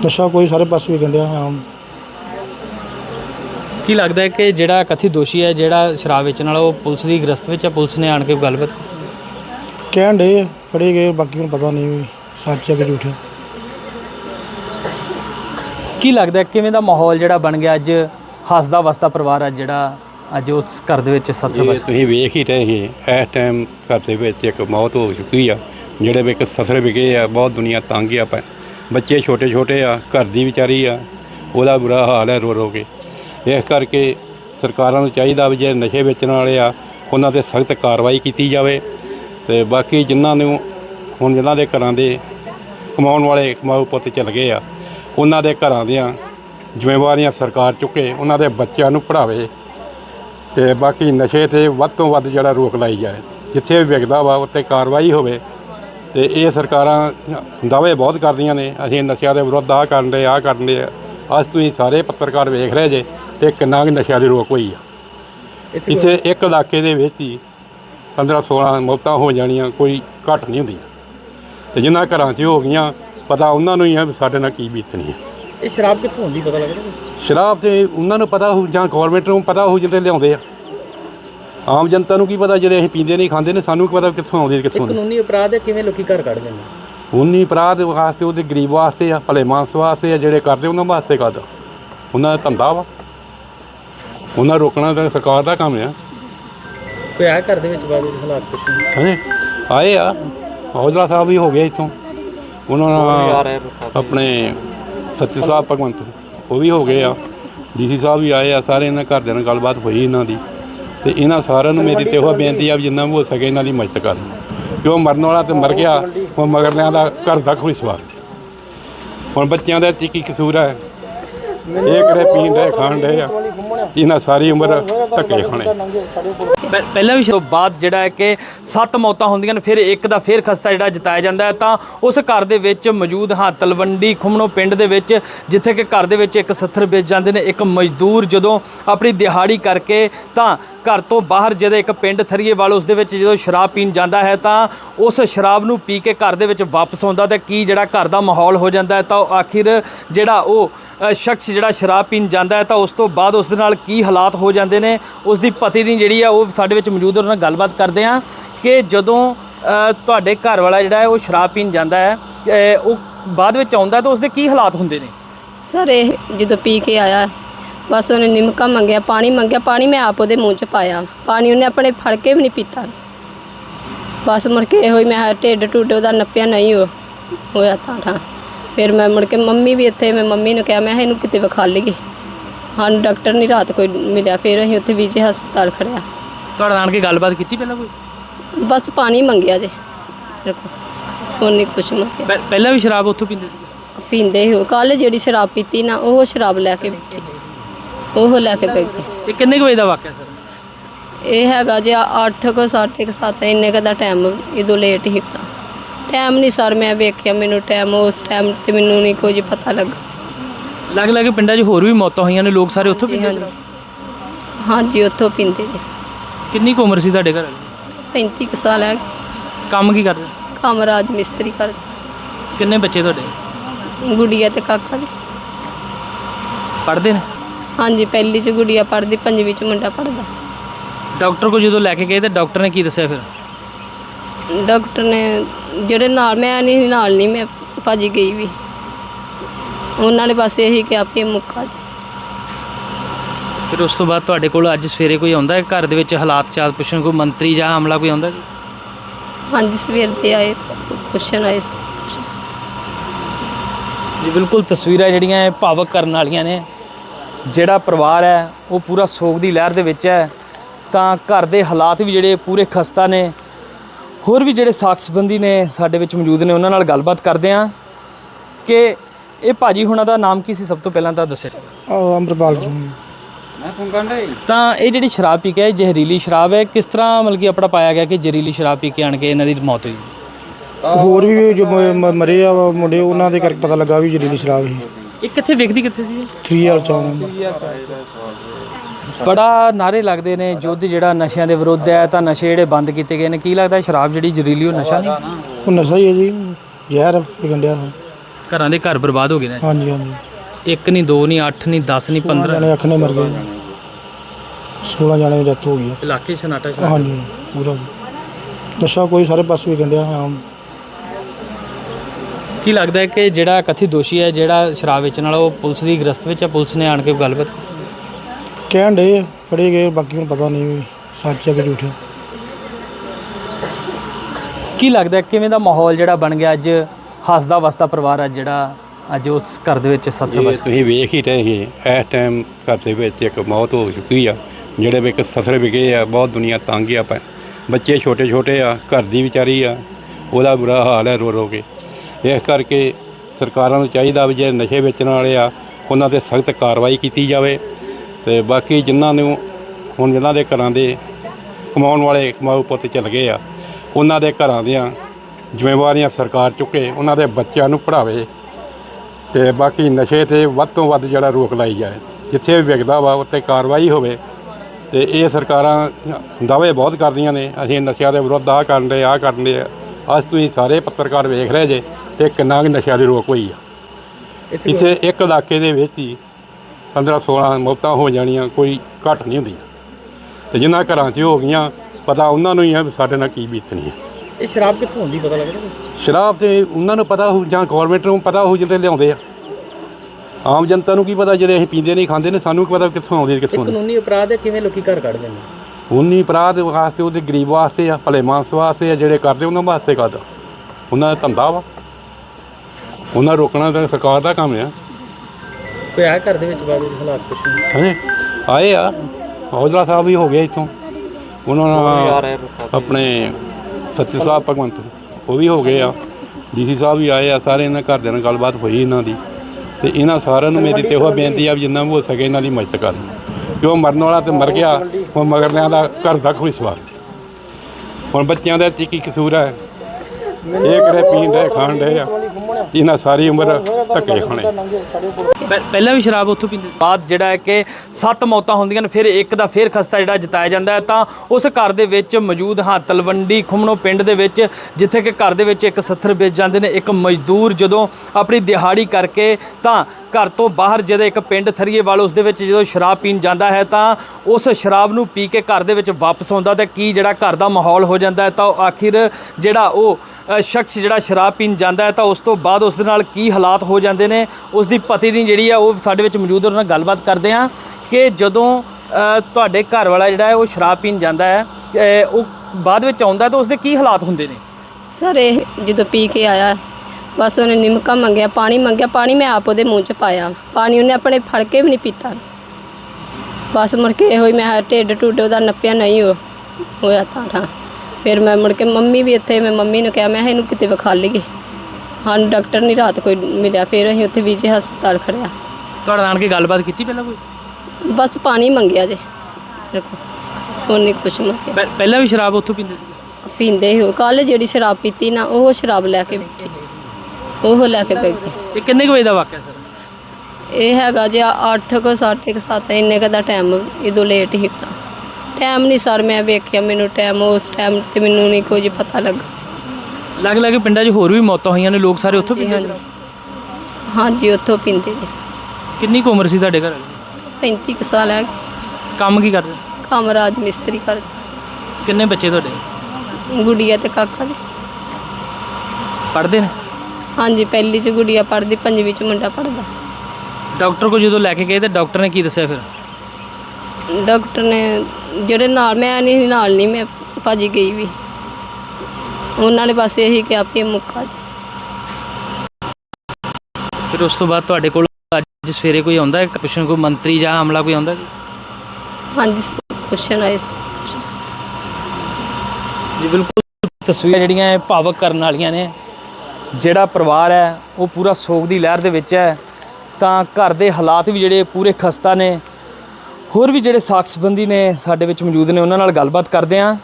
ਨਸ਼ਾ ਕੋਈ ਸਾਰੇ ਪਾਸੇ ਵਿਗੰਡਿਆ ਹਾਂ ਕੀ ਲੱਗਦਾ ਹੈ ਕਿ ਜਿਹੜਾ ਕਥਿਤ ਦੋਸ਼ੀ ਹੈ ਜਿਹੜਾ ਸ਼ਰਾਬ ਵੇਚਣ ਵਾਲਾ ਉਹ ਪੁਲਿਸ ਦੀ ਗ੍ਰਸਤ ਵਿੱਚ ਹੈ? ਪੁਲਿਸ ਨੇ ਆਣ ਕੇ ਗੱਲਬਾਤ ਕਹਿਣ ਦੇ ਫੜੇ ਗਏ ਬਾਕੀ ਨੂੰ ਪਤਾ ਨਹੀਂ ਵੀ ਸੱਚ ਹੈ ਕਿ ਝੂਠ ਹੈ। ਕੀ ਲੱਗਦਾ ਹੈ ਕਿਵੇਂ ਦਾ ਮਾਹੌਲ ਜਿਹੜਾ ਬਣ ਗਿਆ? ਅੱਜ ਹੱਸਦਾ ਵਸਦਾ ਪਰਿਵਾਰ ਅੱਜ ਜਿਹੜਾ ਅੱਜ ਉਸ ਘਰ ਦੇ ਵਿੱਚ ਸੱਤ ਇਹ ਵਸ ਤੁਸੀਂ ਵੇਖ ਹੀ ਰਹੇ ਜੀ ਇਸ ਟਾਈਮ ਘਰ ਦੇ ਵਿੱਚ ਇੱਕ ਮੌਤ ਹੋ ਚੁੱਕੀ ਆ ਜਿਹੜੇ ਵੀ ਇੱਕ ਸਸਰ ਵਿਗੇ ਆ ਬਹੁਤ ਦੁਨੀਆ ਤੰਗ ਆ ਪ ਬੱਚੇ ਛੋਟੇ ਛੋਟੇ ਆ ਘਰ ਦੀ ਵਿਚਾਰੀ ਆ ਉਹਦਾ ਬੁਰਾ ਹਾਲ ਹੈ ਰੋ ਰੋ ਕੇ। ਇਸ ਕਰਕੇ ਸਰਕਾਰਾਂ ਨੂੰ ਚਾਹੀਦਾ ਵੀ ਜੇ ਨਸ਼ੇ ਵੇਚਣ ਵਾਲੇ ਆ, ਉਹਨਾਂ ਤੇ ਸਖਤ ਕਾਰਵਾਈ ਕੀਤੀ ਜਾਵੇ ਤੇ ਬਾਕੀ ਜਿਨ੍ਹਾਂ ਨੂੰ ਹੁਣ ਜਿਨ੍ਹਾਂ ਦੇ ਘਰਾਂ ਦੇ ਕਮਾਉਣ ਵਾਲੇ ਕਮਾਊ ਪੁੱਤ ਚਲ ਗਏ ਆ, ਉਹਨਾਂ ਦੇ ਘਰਾਂ ਦੀਆਂ ਜ਼ਿੰਮੇਵਾਰੀਆਂ ਸਰਕਾਰ ਚੁੱਕੇ, ਉਹਨਾਂ ਦੇ ਬੱਚਿਆਂ ਨੂੰ ਪੜ੍ਹਾਵੇ ਤੇ ਬਾਕੀ ਨਸ਼ੇ ਤੇ ਵੱਧ ਤੋਂ ਵੱਧ ਜਿਹੜਾ ਰੋਕ ਲਾਈ ਜਾਏ, ਜਿੱਥੇ ਵੀ ਵਿਕਦਾ ਵਾ ਉੱਤੇ ਕਾਰਵਾਈ ਹੋਵੇ ਤੇ ਇਹ ਸਰਕਾਰਾਂ ਦਾਅਵੇ ਬਹੁਤ ਕਰਦੀਆਂ ਨੇ, ਅਸੀਂ ਨਸ਼ਿਆਂ ਦੇ ਵਿਰੁੱਧ ਆਹ ਕਰਨ ਦੇ, ਆਹ ਕਰਨ ਦੇ ਅੱਜ ਤੁਸੀਂ ਸਾਰੇ ਪੱਤਰਕਾਰ ਵੇਖ ਰਹੇ ਜੇ ਤੇ ਕਿੰਨਾ ਕੁ ਨਸ਼ਿਆਂ ਦੀ ਰੋਕ ਹੋਈ ਆ। ਇੱਥੇ ਇੱਕ ਇਲਾਕੇ ਦੇ ਵਿੱਚ ਹੀ 15 16 ਮੌਤਾਂ ਹੋ ਜਾਣੀਆਂ ਕੋਈ ਘੱਟ ਨਹੀਂ ਹੁੰਦੀ ਤੇ ਜਿਨ੍ਹਾਂ ਘਰਾਂ 'ਚ ਹੋ ਗਈਆਂ ਪਤਾ ਉਹਨਾਂ ਨੂੰ ਹੀ ਆ ਵੀ ਸਾਡੇ ਨਾਲ ਕੀ ਬੀਤਣੀ ਹੈ ਇਹ ਸ਼ਰਾਬ ਕਿੱਥੋਂ ਹੁੰਦੀ ਪਤਾ ਲੱਗਦਾ? ਸ਼ਰਾਬ ਤੇ ਉਹਨਾਂ ਨੂੰ ਪਤਾ ਹੋ ਜਾਂ ਗਵਰਨਮੈਂਟ ਨੂੰ ਪਤਾ ਹੋ ਜਿੱਦੇ ਲਿਆਉਂਦੇ ਆ। ਆਮ ਜਨਤਾ ਨੂੰ ਕੀ ਪਤਾ ਜਿਹੜੇ ਅਸੀਂ ਪੀਂਦੇ ਨਹੀਂ ਖਾਂਦੇ ਨੇ ਸਾਨੂੰ ਕੀ ਪਤਾ ਕਿੱਥੋਂ ਆਉਂਦੇ ਕਿੱਥੋਂ ਨਹੀਂ। ਕਾਨੂੰਨੀ ਅਪਰਾਧ ਹੈ ਕਿਵੇਂ ਲੋਕੀ ਘਰ ਕੱਢਦੇ ਨੇ ਉਨੀ ਅਪਰਾਧ ਵਾਸਤੇ ਉਹਦੇ ਗਰੀਬ ਵਾਸਤੇ ਆ ਭਲੇ ਮਾਨਸ ਵਾਸਤੇ ਆ ਜਿਹੜੇ ਕਰਦੇ ਉਹਨਾਂ ਵਾਸਤੇ ਕਰਦਾ। ਉਹਨਾਂ ਦਾ ਧੰਦਾ ਵਾ। ਉਹਨਾਂ ਰੋਕਣਾ ਤਾਂ ਸਰਕਾਰ ਦਾ ਕੰਮ ਆ। ਕੋਈ ਆ ਘਰ ਦੇ ਵਿੱਚ ਬਾਅਦ ਵਿੱਚ ਹਾਲਾਤ ਕੁਛ? ਨਹੀਂ ਹਾਂਜੀ ਆਏ ਆ। ਹੌਜਲਾ ਸਾਹਿਬ ਵੀ ਹੋ ਗਏ ਇੱਥੋਂ। ਉਹਨਾਂ ਨਾਲ ਆਪਣੇ ਸੱਚੇ ਸਾਹਿਬ ਭਗਵੰਤ ਉਹ ਵੀ ਹੋ ਗਏ ਆ। ਡੀਸੀ ਸਾਹਿਬ ਵੀ ਆਏ ਆ ਸਾਰੇ ਇਹਨਾਂ ਘਰਦਿਆਂ ਨਾਲ ਗੱਲਬਾਤ ਹੋਈ ਇਹਨਾਂ ਦੀ। ਤੇ ਇਹਨਾਂ ਸਾਰਿਆਂ ਨੂੰ ਮੇਰੀ ਤੇ ਉਹ ਬੇਨਤੀ ਆ ਵੀ ਜਿੰਨਾ ਵੀ ਹੋ ਸਕੇ ਇਹਨਾਂ ਦੀ ਮਦਦ ਕਰਨ। ਕਿਉਂ ਮਰਨ ਵਾਲਾ ਤੇ ਮਰ ਗਿਆ ਹੁਣ ਮਗਰਲਿਆਂ ਦਾ ਘਰ ਦਾ ਕੋਈ ਸਵਾਲ ਹੁਣ ਬੱਚਿਆਂ ਦਾ ਕੀ ਕੀ ਕਸੂਰ ਹੈ ਇਹ ਕਿਹੜੇ ਪੀਣ ਦੇ ਖਾਣ ਦੇ ਆ? ਇਹਨਾਂ ਸਾਰੀ ਉਮਰ ਧੱਕੇ ਖਾਣੇ। ਪਹਿ- ਪਹਿਲਾਂ ਵੀ ਤੋਂ ਬਾਅਦ ਜਿਹੜਾ ਹੈ ਕਿ ਸੱਤ ਮੌਤਾਂ ਹੁੰਦੀਆਂ ਨੇ ਫਿਰ ਇੱਕ ਦਾ ਫਿਰ ਖਸਤਾ ਜਿਹੜਾ ਜਿਤਾਇਆ ਜਾਂਦਾ ਹੈ। ਤਾਂ ਉਸ ਘਰ ਦੇ ਵਿੱਚ ਮੌਜੂਦ ਹਾਂ ਤਲਵੰਡੀ ਖੁਮਣੋ ਪਿੰਡ ਦੇ ਵਿੱਚ ਜਿੱਥੇ ਕਿ ਘਰ ਦੇ ਵਿੱਚ ਇੱਕ ਸੱਥਰ ਵੇਚ ਜਾਂਦੇ ਨੇ ਇੱਕ ਮਜ਼ਦੂਰ ਜਦੋਂ ਆਪਣੀ ਦਿਹਾੜੀ ਕਰਕੇ ਤਾਂ ਘਰ ਤੋਂ ਬਾਹਰ ਜਦੋਂ ਇੱਕ ਪਿੰਡ ਥਰੀਏਵਾਲ ਉਸ ਦੇ ਵਿੱਚ ਜਦੋਂ ਸ਼ਰਾਬ ਪੀਣ ਜਾਂਦਾ ਹੈ ਤਾਂ ਉਸ ਸ਼ਰਾਬ ਨੂੰ ਪੀ ਕੇ ਘਰ ਦੇ ਵਿੱਚ ਵਾਪਸ ਆਉਂਦਾ ਤੇ ਕੀ ਜਿਹੜਾ ਘਰ ਦਾ ਮਾਹੌਲ ਹੋ ਜਾਂਦਾ ਹੈ ਤਾਂ ਉਹ ਆਖਿਰ ਜਿਹੜਾ ਉਹ ਅ, ਸ਼ਖਸ ਜਿਹੜਾ ਸ਼ਰਾਬ ਪੀਣ ਜਾਂਦਾ ਹੈ ਤਾਂ ਉਸ ਤੋਂ ਬਾਅਦ ਉਸ ਦੇ ਨਾਲ ਕੀ ਹਾਲਾਤ ਹੋ ਜਾਂਦੇ ਨੇ, ਉਸ ਦੀ ਪਤਨੀ ਜਿਹੜੀ ਆ ਉਹ ਸਾਡੇ ਵਿੱਚ ਮੌਜੂਦ ਉਹਨਾਂ ਨਾਲ ਗੱਲਬਾਤ ਕਰਦੇ ਆ ਕਿ ਜਦੋਂ ਤੁਹਾਡੇ ਘਰ ਵਾਲਾ ਜਿਹੜਾ ਹੈ ਉਹ ਸ਼ਰਾਬ ਪੀਣ ਜਾਂਦਾ ਹੈ ਉਹ ਬਾਅਦ ਵਿੱਚ ਆਉਂਦਾ ਤਾਂ ਉਸ ਦੇ ਕੀ ਹਾਲਾਤ ਹੁੰਦੇ ਨੇ? ਸਰ, ਇਹ ਜਦੋਂ ਪੀ ਕੇ ਆਇਆ, ਬਸ ਉਹਨੇ ਨਿਮਕਾ ਮੰਗਿਆ, ਪਾਣੀ ਮੰਗਿਆ, ਪਾਣੀ ਮੈਂ ਆਪ ਉਹਦੇ ਮੂੰਹ 'ਚ ਪਾਇਆ, ਪਾਣੀ ਉਹਨੇ ਆਪਣੇ ਫੜ ਕੇ ਵੀ ਨਹੀਂ ਪੀਤਾ। ਬਸ ਮੁੜ ਕੇ ਇਹੋ ਹੀ ਮੈਂ ਢਿੱਡ ਟੁੱਟ ਉਹਦਾ ਨੱਪਿਆ ਨਹੀਂ ਹੋਇਆ ਤਾਂ ਠਾ ਫਿਰ ਮੈਂ ਮੁੜ ਕੇ ਮੰਮੀ ਵੀ ਇੱਥੇ ਮੈਂ ਮੰਮੀ ਨੂੰ ਕਿਹਾ ਮੈਂ ਕਿਹਾ ਇਹਨੂੰ ਕਿਤੇ ਵਿਖਾ ਲਈਏ। ਸਾਨੂੰ ਡਾਕਟਰ ਨਹੀਂ ਰਾਤ ਕੋਈ ਮਿਲਿਆ ਫਿਰ ਅਸੀਂ ਉੱਥੇ ਵਿਜੇ ਹਸਪਤਾਲ ਖੜਿਆ ਤੁਹਾਡੇ ਨਾਲ ਕੇ ਗੱਲਬਾਤ ਕੀਤੀ ਪਹਿਲਾਂ ਕੋਈ? ਬਸ ਪਾਣੀ ਮੰਗਿਆ ਜੇ। ਉਹਨੇ ਕੁਛ ਮੰਗਿਆ। ਪਹਿ- ਪਹਿਲਾਂ ਵੀ ਸ਼ਰਾਬ ਉੱਥੋਂ ਪੀਂਦੇ ਸੀ? ਪੀਂਦੇ ਹੋ ਕੱਲ ਜਿਹੜੀ ਸ਼ਰਾਬ ਪੀਤੀ ਨਾ ਉਹ ਸ਼ਰਾਬ ਲੈ ਕੇ ਬੈਠੇ। ਉਹ ਲੈ ਕੇ ਬੈਠੇ। ਇਹ ਕਿੰਨੇ ਕੁ ਵਜੇ ਦਾ ਵਾਕਿਆ ਸਰ? ਇਹ ਹੈਗਾ ਜੇ 8 ਕੋ 7 ਕੋ 7 ਇੰਨੇ ਕੁ ਦਾ ਟਾਈਮ ਇਦੋਂ ਲੇਟ ਹੀ ਤਾਂ ਟਾਈਮ ਨਹੀਂ ਸਰ ਮੈਂ ਵੇਖਿਆ ਮੈਨੂੰ ਟਾਈਮ ਉਸ ਟਾਈਮ ਤੇ ਮੈਨੂੰ ਨਹੀਂ ਕੁਝ ਪਤਾ ਲੱਗਾ। ਲੱਗ ਲੱਗ ਪਿੰਡਾਂ 'ਚ ਹੋਰ ਵੀ ਮੌਤਾਂ ਹੋਈਆਂ ਨੇ ਲੋਕ ਸਾਰੇ ਉੱਥੋਂ ਪੀਂਦੇ ਹਾਂਜੀ। ਹਾਂਜੀ ਉੱਥੋਂ ਪੀਂਦੇ ਜੀ ਕਿੰਨੀ ਕੁ ਉਮਰ ਸੀ ਤੁਹਾਡੇ ਘਰ? 35 ਕੁ ਸਾਲ ਹੈ। ਕੰਮ ਕੀ ਕਰਦੇ? ਕੰਮ ਰਾਜ ਮਿਸਤਰੀ ਕਰ ਕਿੰਨੇ ਬੱਚੇ ਤੁਹਾਡੇ? ਗੁੜੀਆ ਤੇ ਕਾਕਾ ਜੀ। ਪੜ੍ਹਦੇ ਨੇ? ਹਾਂਜੀ ਪਹਿਲੀ ਚ ਗੁੜੀਆ ਪੜਦੀ ਪੰਜਵੀਂ ਚ ਮੁੰਡਾ ਪੜਦਾ ਡਾਕਟਰ ਕੋਲ ਜਦੋਂ ਲੈ ਕੇ ਗਏ ਤਾਂ ਡਾਕਟਰ ਨੇ ਕੀ ਦੱਸਿਆ ਫਿਰ? ਡਾਕਟਰ ਨੇ ਜਿਹੜੇ ਨਾਲ ਮੈਂ ਨਹੀਂ ਨਾਲ ਨਹੀਂ ਮੈਂ ਭਾਜੀ ਗਈ ਵੀ। ਉਹਨਾਂ ਨੇ ਬਸ ਇਹੀ ਕਿਹਾ ਵੀ ਇਹ ਮੁੱਕਾ ਜੀ ਫਿਰ ਉਸ ਤੋਂ ਬਾਅਦ ਤੁਹਾਡੇ ਕੋਲ ਅੱਜ ਸਵੇਰੇ ਕੋਈ ਆਉਂਦਾ ਹੈ? ਘਰ ਦੇ ਵਿੱਚ ਹਾਲਾਤ ਚਾਲ ਪੁੱਛਣ ਕੋਈ ਮੰਤਰੀ ਜਾਂ ਆਮਲਾ ਕੋਈ ਆਉਂਦਾ ਜੀ ਹਾਂਜੀ ਸਵੇਰ ਦੇ ਆਏ ਪੁੱਛਣ ਆਏ। ਸੀ। ਜੀ ਬਿਲਕੁਲ ਤਸਵੀਰਾਂ ਜਿਹੜੀਆਂ ਇਹ ਭਾਵਕ ਕਰਨ ਵਾਲੀਆਂ ਨੇ। ਜਿਹੜਾ ਪਰਿਵਾਰ ਹੈ ਉਹ ਪੂਰਾ ਸੋਗ ਦੀ ਲਹਿਰ ਦੇ ਵਿੱਚ ਹੈ। ਤਾਂ ਘਰ ਦੇ ਹਾਲਾਤ ਵੀ ਜਿਹੜੇ ਪੂਰੇ ਖਸਤਾ ਨੇ। ਹੋਰ ਵੀ ਜਿਹੜੇ ਸਾਖ ਸੰਬੰਧੀ ਨੇ ਸਾਡੇ ਵਿੱਚ ਮੌਜੂਦ ਨੇ ਉਹਨਾਂ ਨਾਲ ਗੱਲਬਾਤ ਕਰਦੇ ਹਾਂ ਕਿ ਇਹ ਭਾਜੀ ਹੁਣਾਂ ਦਾ ਨਾਮ ਕੀ ਸੀ? ਸਭ ਤੋਂ ਪਹਿਲਾਂ ਤਾਂ ਦੱਸਿਓ ਅੰਮ੍ਰਿਤਪਾਲ ਸਿੰਘ ਤਾਂ ਇਹ ਜਿਹੜੀ ਸ਼ਰਾਬ ਪੀ ਕੇ ਆਏ, ਜ਼ਹਿਰੀਲੀ ਸ਼ਰਾਬ ਹੈ ਕਿਸ ਤਰ੍ਹਾਂ ਮਤਲਬ ਕਿ ਆਪਣਾ ਪਾਇਆ ਗਿਆ ਕਿ ਜ਼ਹਿਰੀਲੀ ਸ਼ਰਾਬ ਪੀ ਕੇ ਆਣ ਕੇ ਇਹਨਾਂ ਦੀ ਮੌਤ ਹੋਈ? ਹੋਰ ਵੀ ਜੋ ਮ- ਮ- ਮਰੇ ਆ ਮੁੰਡੇ ਉਹਨਾਂ ਦੇ ਕਰਕੇ ਪਤਾ ਲੱਗਾ ਵੀ ਜ਼ਹਿਰੀਲੀ ਸ਼ਰਾਬ ਸੀ। ਇਹ ਕਿੱਥੇ ਵੇਖਦੀ ਕਿੱਥੇ ਸੀ? ਇਹ? 3 ਵਾਲ ਚੌਂਕ ਬੜਾ ਨਾਰੇ ਲੱਗਦੇ ਨੇ ਯੁੱਧ ਜਿਹੜਾ ਨਸ਼ਿਆਂ ਦੇ ਵਿਰੁੱਧ ਹੈ ਤਾਂ ਨਸ਼ੇ ਜਿਹੜੇ ਬੰਦ ਕੀਤੇ ਗਏ ਨੇ। ਕੀ ਲੱਗਦਾ ਸ਼ਰਾਬ ਜਿਹੜੀ ਜ਼ਹਿਰੀਲੀ ਉਹ ਨਸ਼ਾ ਨਹੀਂ? ਉਹ ਨਸ਼ਾ ਹੀ ਹੈ ਜੀ ਜ਼ਹਿਰ ਵਿਗੰਡਿਆ ਘਰਾਂ ਦੇ ਘਰ ਬਰਬਾਦ ਹੋ ਗਏ ਨੇ। ਹਾਂਜੀ ਹਾਂਜੀ। ਇੱਕ ਨਹੀਂ ਦੋ ਨਹੀਂ ਅੱਠ ਨਹੀਂ 10 ਨਹੀਂ 15 ਜਾਣੇ ਅੱਖ ਨੇ ਮਰ ਗਏ। 16 ਜਾਣੇ ਦੀ ਡੈਥ ਹੋ ਗਈ। ਇਲਾਕੇ ਸਨਾਟਾ ਸ਼ਰਾਬ ਹਾਂਜੀ ਪੂਰਾ। ਨਸ਼ਾ ਕੋਈ ਸਾਰੇ ਪਾਸੇ ਵਿਗੰਡਿਆ ਹਾਂ ਕੀ ਲੱਗਦਾ ਹੈ ਕਿ ਜਿਹੜਾ ਕਥਿਤ ਦੋਸ਼ੀ ਹੈ ਜਿਹੜਾ ਸ਼ਰਾਬ ਵੇਚਣ ਵਾਲਾ ਉਹ ਪੁਲਿਸ ਦੀ ਗ੍ਰਸਤ ਵਿੱਚ ਹੈ? ਪੁਲਿਸ ਨੇ ਆਣ ਕੇ ਗੱਲਬਾਤ ਕਹਿਣ ਡੇ ਫੜੇ ਗਏ ਬਾਕੀ ਨੂੰ ਪਤਾ ਨਹੀਂ ਵੀ ਸੱਚ ਹੈ ਕਿ ਝੂਠ ਹੈ ਕੀ ਲੱਗਦਾ ਹੈ ਕਿਵੇਂ ਦਾ ਮਾਹੌਲ ਜਿਹੜਾ ਬਣ ਗਿਆ ਅੱਜ? ਹੱਸਦਾ ਵਸਦਾ ਪਰਿਵਾਰ ਅੱਜ ਜਿਹੜਾ ਅੱਜ ਉਸ ਘਰ ਦੇ ਵਿੱਚ ਸੱਤ ਇਹ ਬਸ ਤੁਸੀਂ ਵੇਖ ਹੀ ਰਹੇ ਜੀ ਇਸ ਟਾਈਮ ਘਰ ਦੇ ਵਿੱਚ ਇੱਕ ਮੌਤ ਹੋ ਚੁੱਕੀ ਆ ਜਿਹੜੇ ਵੀ ਇੱਕ ਸਸਰੇ ਵਿਗੇ ਆ ਬਹੁਤ ਦੁਨੀਆ ਤੰਗ ਆ ਪੈ ਬੱਚੇ ਛੋਟੇ ਛੋਟੇ ਆ ਘਰ ਦੀ ਵਿਚਾਰੀ ਆ ਉਹਦਾ ਬੁਰਾ ਹਾਲ ਹੈ ਰੋ ਰੋ ਕੇ। ਇਸ ਕਰਕੇ ਸਰਕਾਰਾਂ ਨੂੰ ਚਾਹੀਦਾ ਵੀ ਜਿਹੜੇ ਨਸ਼ੇ ਵੇਚਣ ਵਾਲੇ ਆ ਉਹਨਾਂ ਤੇ ਸਖਤ ਕਾਰਵਾਈ ਕੀਤੀ ਜਾਵੇ। ਤੇ ਬਾਕੀ ਜਿਨ੍ਹਾਂ ਨੂੰ ਹੁਣ ਜਿਨ੍ਹਾਂ ਦੇ ਘਰਾਂ ਦੇ ਕਮਾਉਣ ਵਾਲੇ ਕਮਾਊ ਪੁੱਤ ਚਲ ਗਏ ਆ ਉਹਨਾਂ ਦੇ ਘਰਾਂ ਦੀਆਂ ਜ਼ਿੰਮੇਵਾਰੀਆਂ ਸਰਕਾਰ ਚੁੱਕੇ ਉਹਨਾਂ ਦੇ ਬੱਚਿਆਂ ਨੂੰ ਪੜ੍ਹਾਵੇ ਤੇ ਬਾਕੀ ਨਸ਼ੇ ਤੇ ਵੱਧ ਤੋਂ ਵੱਧ ਜਿਹੜਾ ਰੋਕ ਲਾਈ ਜਾਏ ਜਿੱਥੇ ਵੀ ਵਿਕਦਾ ਵਾ ਉੱਤੇ ਕਾਰਵਾਈ ਹੋਵੇ ਤੇ ਇਹ ਸਰਕਾਰਾਂ ਦਾਅਵੇ ਬਹੁਤ ਕਰਦੀਆਂ ਨੇ ਅਸੀਂ ਨਸ਼ਿਆਂ ਦੇ ਵਿਰੁੱਧ ਆਹ ਕਰਨ ਦੇ ਆਹ ਕਰਨ ਦੇ ਅੱਜ ਤੁਸੀਂ ਸਾਰੇ ਪੱਤਰਕਾਰ ਵੇਖ ਰਹੇ ਜੇ ਤੇ ਕਿੰਨਾ ਨਸ਼ਿਆਂ ਦੀ ਰੋਕ ਹੋਈ ਆ। ਇੱਥੇ ਇੱਕ ਇਲਾਕੇ ਦੇ ਵਿੱਚ ਹੀ 15 16 ਮੌਤਾਂ ਹੋ ਜਾਣੀਆਂ ਕੋਈ ਘੱਟ ਨਹੀਂ ਹੁੰਦੀ। ਤੇ ਜਿਨ੍ਹਾਂ ਘਰਾਂ 'ਚ ਹੋ ਗਈਆਂ ਪਤਾ ਉਹਨਾਂ ਨੂੰ ਹੀ ਆ ਵੀ ਸਾਡੇ ਨਾਲ ਕੀ ਬੀਤਣੀ ਹੈ ਇਹ ਸ਼ਰਾਬ ਕਿੱਥੋਂ ਹੁੰਦੀ ਪਤਾ ਲੱਗਦਾ ਸ਼ਰਾਬ ਤੇ ਉਹਨਾਂ ਨੂੰ ਪਤਾ ਹੋਊ ਜਾਂ ਗਵਰਨਮੈਂਟ ਨੂੰ ਪਤਾ ਹੋਊ ਜਿੱਤੇ ਲਿਆਉਂਦੇ ਆ। ਆਮ ਜਨਤਾ ਨੂੰ ਕੀ ਪਤਾ ਜਿਹੜੇ ਅਸੀਂ ਪੀਂਦੇ ਨਹੀਂ ਖਾਂਦੇ ਨੇ ਸਾਨੂੰ ਕੀ ਪਤਾ ਕਿੱਥੋਂ ਆਉਂਦੀ ਤੇ ਕਿੱਥੋਂ ਨਹੀਂ। ਕਾਨੂੰਨੀ ਅਪਰਾਧ ਹੈ ਕਿਵੇਂ ਲੋਕੀ ਘਰ ਕੱਢਦੇ ਨੇ ਉਨੀ ਅਪਰਾਧ ਵਾਸਤੇ ਉਹਦੇ ਗਰੀਬ ਵਾਸਤੇ ਆ ਭਲੇ ਮਾਨਸ ਵਾਸਤੇ ਆ ਜਿਹੜੇ ਕਰਦੇ ਉਹਨਾਂ ਵਾਸਤੇ ਕਰਦਾ ਉਹਨਾਂ ਦਾ ਧੰਦਾ ਵਾ। ਉਹਨਾਂ ਰੋਕਣਾ ਤਾਂ ਸਰਕਾਰ ਦਾ ਕੰਮ ਆ। ਕੋਈ ਆ ਘਰ ਦੇ ਵਿੱਚ ਬਾਅਦ ਵਿੱਚ ਹਾਲਾਤ ਕੁਛ ਨਹੀਂ? ਹਾਂਜੀ ਆਏ ਆ। ਹੌਜਲਾ ਸਾਹਿਬ ਵੀ ਹੋ ਗਏ ਇੱਥੋਂ। ਉਹਨਾਂ ਨਾਲ ਆਪਣੇ ਸੱਚੇ ਸਾਹਿਬ ਭਗਵੰਤ ਉਹ ਵੀ ਹੋ ਗਏ ਆ। ਡੀਸੀ ਸਾਹਿਬ ਵੀ ਆਏ ਆ ਸਾਰੇ ਇਹਨਾਂ ਘਰਦਿਆਂ ਨਾਲ ਗੱਲਬਾਤ ਹੋਈ ਇਹਨਾਂ ਦੀ। ਤੇ ਇਹਨਾਂ ਸਾਰਿਆਂ ਨੂੰ ਮੇਰੀ ਤੇ ਉਹ ਬੇਨਤੀ ਆ ਵੀ ਜਿੰਨਾ ਵੀ ਹੋ ਸਕੇ ਇਹਨਾਂ ਦੀ ਮਦਦ ਕਰਨ ਕਿਉਂ ਮਰਨ ਵਾਲਾ ਤੇ ਮਰ ਗਿਆ ਹੁਣ ਮਗਰਲਿਆਂ ਦਾ ਘਰ ਦਾ ਕੋਈ ਸਵਾਲ ਹੁਣ ਬੱਚਿਆਂ ਦਾ ਕੀ ਕੀ ਕਸੂਰ ਹੈ ਇਹ ਕਿਹੜੇ ਪੀਣ ਦੇ ਖਾਣ ਦੇ ਆ। ਇਹਨਾਂ ਸਾਰੀ ਉਮਰ ਧੱਕੇ ਖਾਣੇ। ਪਹਿਲਾਂ ਵੀ ਸ਼ਰਾਬ ਉੱਥੋਂ ਪੀਂਦੇ ਸੀ। ਬਾਅਦ ਜਿਹੜਾ ਹੈ ਕਿ ਸੱਤ ਮੌਤਾਂ ਹੁੰਦੀਆਂ ਨੇ, ਫਿਰ ਇੱਕ ਦਾ ਫਿਰ ਖਸਤਾ ਜਿਹੜਾ ਜਿਤਾਇਆ ਜਾਂਦਾ ਹੈ, ਤਾਂ ਉਸ ਘਰ ਦੇ ਵਿੱਚ ਮੌਜੂਦ ਹਾਂ, ਤਲਵੰਡੀ ਖੁਮਣੋ ਪਿੰਡ ਦੇ ਵਿੱਚ, ਜਿੱਥੇ ਕਿ ਘਰ ਦੇ ਵਿੱਚ ਇੱਕ ਸੱਥਰ ਵੇਚ ਜਾਂਦੇ ਨੇ, ਇੱਕ ਮਜ਼ਦੂਰ ਜਦੋਂ ਆਪਣੀ ਦਿਹਾੜੀ ਕਰਕੇ ਤਾਂ ਘਰ ਤੋਂ ਬਾਹਰ ਜਦੋਂ ਇੱਕ ਪਿੰਡ ਥਰੀਏਵਾਲ, ਉਸ ਦੇ ਵਿੱਚ ਜਦੋਂ ਸ਼ਰਾਬ ਪੀਣ ਜਾਂਦਾ ਹੈ, ਤਾਂ ਉਸ ਸ਼ਰਾਬ ਨੂੰ ਪੀ ਕੇ ਘਰ ਦੇ ਵਿੱਚ ਵਾਪਸ ਆਉਂਦਾ ਤਾਂ ਕੀ ਜਿਹੜਾ ਘਰ ਦਾ ਮਾਹੌਲ ਹੋ ਜਾਂਦਾ ਹੈ, ਤਾਂ ਉਹ ਆਖਿਰ ਜਿਹੜਾ ਉਹ ਸ਼ਖਸ ਜਿਹੜਾ ਸ਼ਰਾਬ ਪੀਣ ਜਾਂਦਾ ਹੈ, ਤਾਂ ਉਸ ਤੋਂ ਬਾਅਦ ਉਸ ਦੇ ਨਾਲ ਕੀ ਹਾਲਾਤ ਹੋ ਜਾਂਦੇ ਨੇ, ਉਸ ਦੀ ਪਤਨੀ ਜਿਹੜੀ ਆ, ਉਹ ਸਾਡੇ ਵਿੱਚ ਮੌਜੂਦ ਉਹਨਾਂ ਨਾਲ ਗੱਲਬਾਤ ਕਰਦੇ ਆ ਕਿ ਜਦੋਂ ਤੁਹਾਡੇ ਘਰ ਵਾਲਾ ਜਿਹੜਾ ਹੈ, ਉਹ ਸ਼ਰਾਬ ਪੀਣ ਜਾਂਦਾ ਹੈ ਉਹ ਬਾਅਦ ਵਿੱਚ ਆਉਂਦਾ ਤਾਂ ਉਸ ਕੀ ਹਾਲਾਤ ਹੁੰਦੇ ਨੇ? ਸਰ, ਇਹ ਜਦੋਂ ਪੀ ਕੇ ਆਇਆ, ਬਸ ਉਹਨੇ ਨਿਮਕਾ ਮੰਗਿਆ, ਪਾਣੀ ਮੰਗਿਆ, ਪਾਣੀ ਮੈਂ ਆਪ ਉਹਦੇ ਮੂੰਹ 'ਚ ਪਾਇਆ। ਪਾਣੀ ਉਹਨੇ ਆਪਣੇ ਫੜ ਕੇ ਵੀ ਨਹੀਂ ਪੀਤਾ। ਬਸ ਮੁੜ ਕੇ ਇਹੋ ਹੀ ਮੈਂ ਢਿੱਡ ਟੁੱਟ ਉਹਦਾ ਨੱਪਿਆ ਨਹੀਂ ਹੋ ਹੋਇਆ ਤਾਂ ਠਾ ਫਿਰ ਮੈਂ ਮੁੜ ਕੇ ਮੰਮੀ ਵੀ ਇੱਥੇ, ਮੈਂ ਮੰਮੀ ਨੂੰ ਕਿਹਾ, ਮੈਂ ਕਿਹਾ ਇਹਨੂੰ ਕਿਤੇ ਵਿਖਾ ਲਈਏ। ਸਾਨੂੰ ਡਾਕਟਰ ਨਹੀਂ ਰਾਤ ਕੋਈ ਮਿਲਿਆ ਫਿਰ ਅਸੀਂ ਉੱਥੇ ਵਿਜੇ ਹਸਪਤਾਲ ਖੜਿਆ ਤੁਹਾਡੇ ਨਾਲ ਕੇ ਗੱਲਬਾਤ ਕੀਤੀ ਪਹਿਲਾਂ ਕੋਈ? ਬਸ ਪਾਣੀ ਮੰਗਿਆ ਜੇ। ਕੋਲ ਉਹਨੇ ਕੁਛ ਮੰਗਿਆ। ਪਹਿ- ਪਹਿਲਾਂ ਵੀ ਸ਼ਰਾਬ ਉੱਥੋਂ ਪੀਂਦੇ ਸੀ? ਪੀਂਦੇ ਹੋ ਕੱਲ ਜਿਹੜੀ ਸ਼ਰਾਬ ਪੀਤੀ ਨਾ ਉਹ ਸ਼ਰਾਬ ਲੈ ਕੇ ਬੈਠੇ। ਉਹ ਲੈ ਕੇ ਬੈਠੇ। ਇਹ ਕਿੰਨੇ ਕੁ ਵਜੇ ਦਾ ਵਾਕਿਆ ਸਰ? ਇਹ ਹੈਗਾ ਜੇ 8 ਕੋ 7 ਸੱਤ ਇੰਨੇ ਕੁ ਦਾ ਟਾਈਮ ਇਦੋਂ ਲੇਟ ਹੀ ਤਾਂ ਟਾਈਮ ਨਹੀਂ ਸਰ ਮੈਂ ਵੇਖਿਆ ਮੈਨੂੰ ਟਾਈਮ ਉਸ ਟਾਈਮ ਤੇ ਮੈਨੂੰ ਨਹੀਂ ਕੁਝ ਪਤਾ ਲੱਗਾ। ਲੱਗ ਲੱਗ ਪਿੰਡਾਂ 'ਚ ਹੋਰ ਵੀ ਮੌਤਾਂ ਹੋਈਆਂ ਨੇ ਲੋਕ ਸਾਰੇ ਉੱਥੋਂ ਪੀਂਦੇ ਹਾਂਜੀ। ਹਾਂਜੀ ਉੱਥੋਂ ਪੀਂਦੇ ਜੀ ਕਿੰਨੀ ਕੁ ਉਮਰ ਸੀ ਤੁਹਾਡੇ ਘਰ? ਵਾਲੇ 35 ਕੁ ਸਾਲ ਹੈ। ਕੰਮ ਕੀ ਕਰਦੇ? ਕਾਮਰਾਜ ਮਿਸਤਰੀ ਕਰ ਕਿੰਨੇ ਬੱਚੇ ਤੁਹਾਡੇ? ਗੁੜੀਆ ਤੇ ਕਾਕਾ ਜੀ। ਪੜ੍ਹਦੇ ਨੇ? ਹਾਂਜੀ ਪਹਿਲੀ ਚ ਗੁੜੀਆ ਪੜਦੀ ਪੰਜਵੀਂ ਚ ਮੁੰਡਾ ਪੜਦਾ ਡਾਕਟਰ ਕੋਲ ਜਦੋਂ ਲੈ ਕੇ ਗਏ ਤੇ ਡਾਕਟਰ ਨੇ ਕੀ ਦੱਸਿਆ ਫਿਰ? ਡਾਕਟਰ ਨੇ ਜਿਹੜੇ ਨਾਲ ਮੈਂ ਨਹੀਂ ਨਾਲ ਨਹੀਂ ਮੈਂ ਭਾਜੀ ਗਈ ਵੀ। ਉਹਨਾਂ ਨੇ ਬਸ ਇਹੀ ਕਿਹਾ ਵੀ ਇਹ ਮੁੱਕਾ ਜੀ। ਫਿਰ ਉਸ ਤੋਂ ਬਾਅਦ ਤੁਹਾਡੇ ਕੋਲ ਅੱਜ ਸਵੇਰੇ ਕੋਈ ਆਉਂਦਾ ਹੈ? ਪੁੱਛਣ ਕੋਈ ਮੰਤਰੀ ਜਾਂ ਆਮਲਾ ਕੋਈ ਆਉਂਦਾ ਜੀ? ਹਾਂਜੀ ਕੁਸ਼ਨ ਆਏ ਸੀ। ਜੀ ਬਿਲਕੁਲ। ਤਸਵੀਰਾਂ ਜਿਹੜੀਆਂ ਇਹ ਭਾਵਕ ਕਰਨ ਵਾਲੀਆਂ ਨੇ ਜਿਹੜਾ ਪਰਿਵਾਰ ਹੈ ਉਹ ਪੂਰਾ ਸੋਗ ਦੀ ਲਹਿਰ ਦੇ ਵਿੱਚ ਹੈ। ਤਾਂ ਘਰ ਦੇ ਹਾਲਾਤ ਵੀ ਜਿਹੜੇ ਪੂਰੇ ਖਸਤਾ ਨੇ। ਹੋਰ ਵੀ ਜਿਹੜੇ ਸਾਖ ਸੰਬੰਧੀ ਨੇ ਸਾਡੇ ਵਿੱਚ ਮੌਜੂਦ ਨੇ ਉਹਨਾਂ ਨਾਲ ਗੱਲਬਾਤ ਕਰਦੇ ਹਾਂ।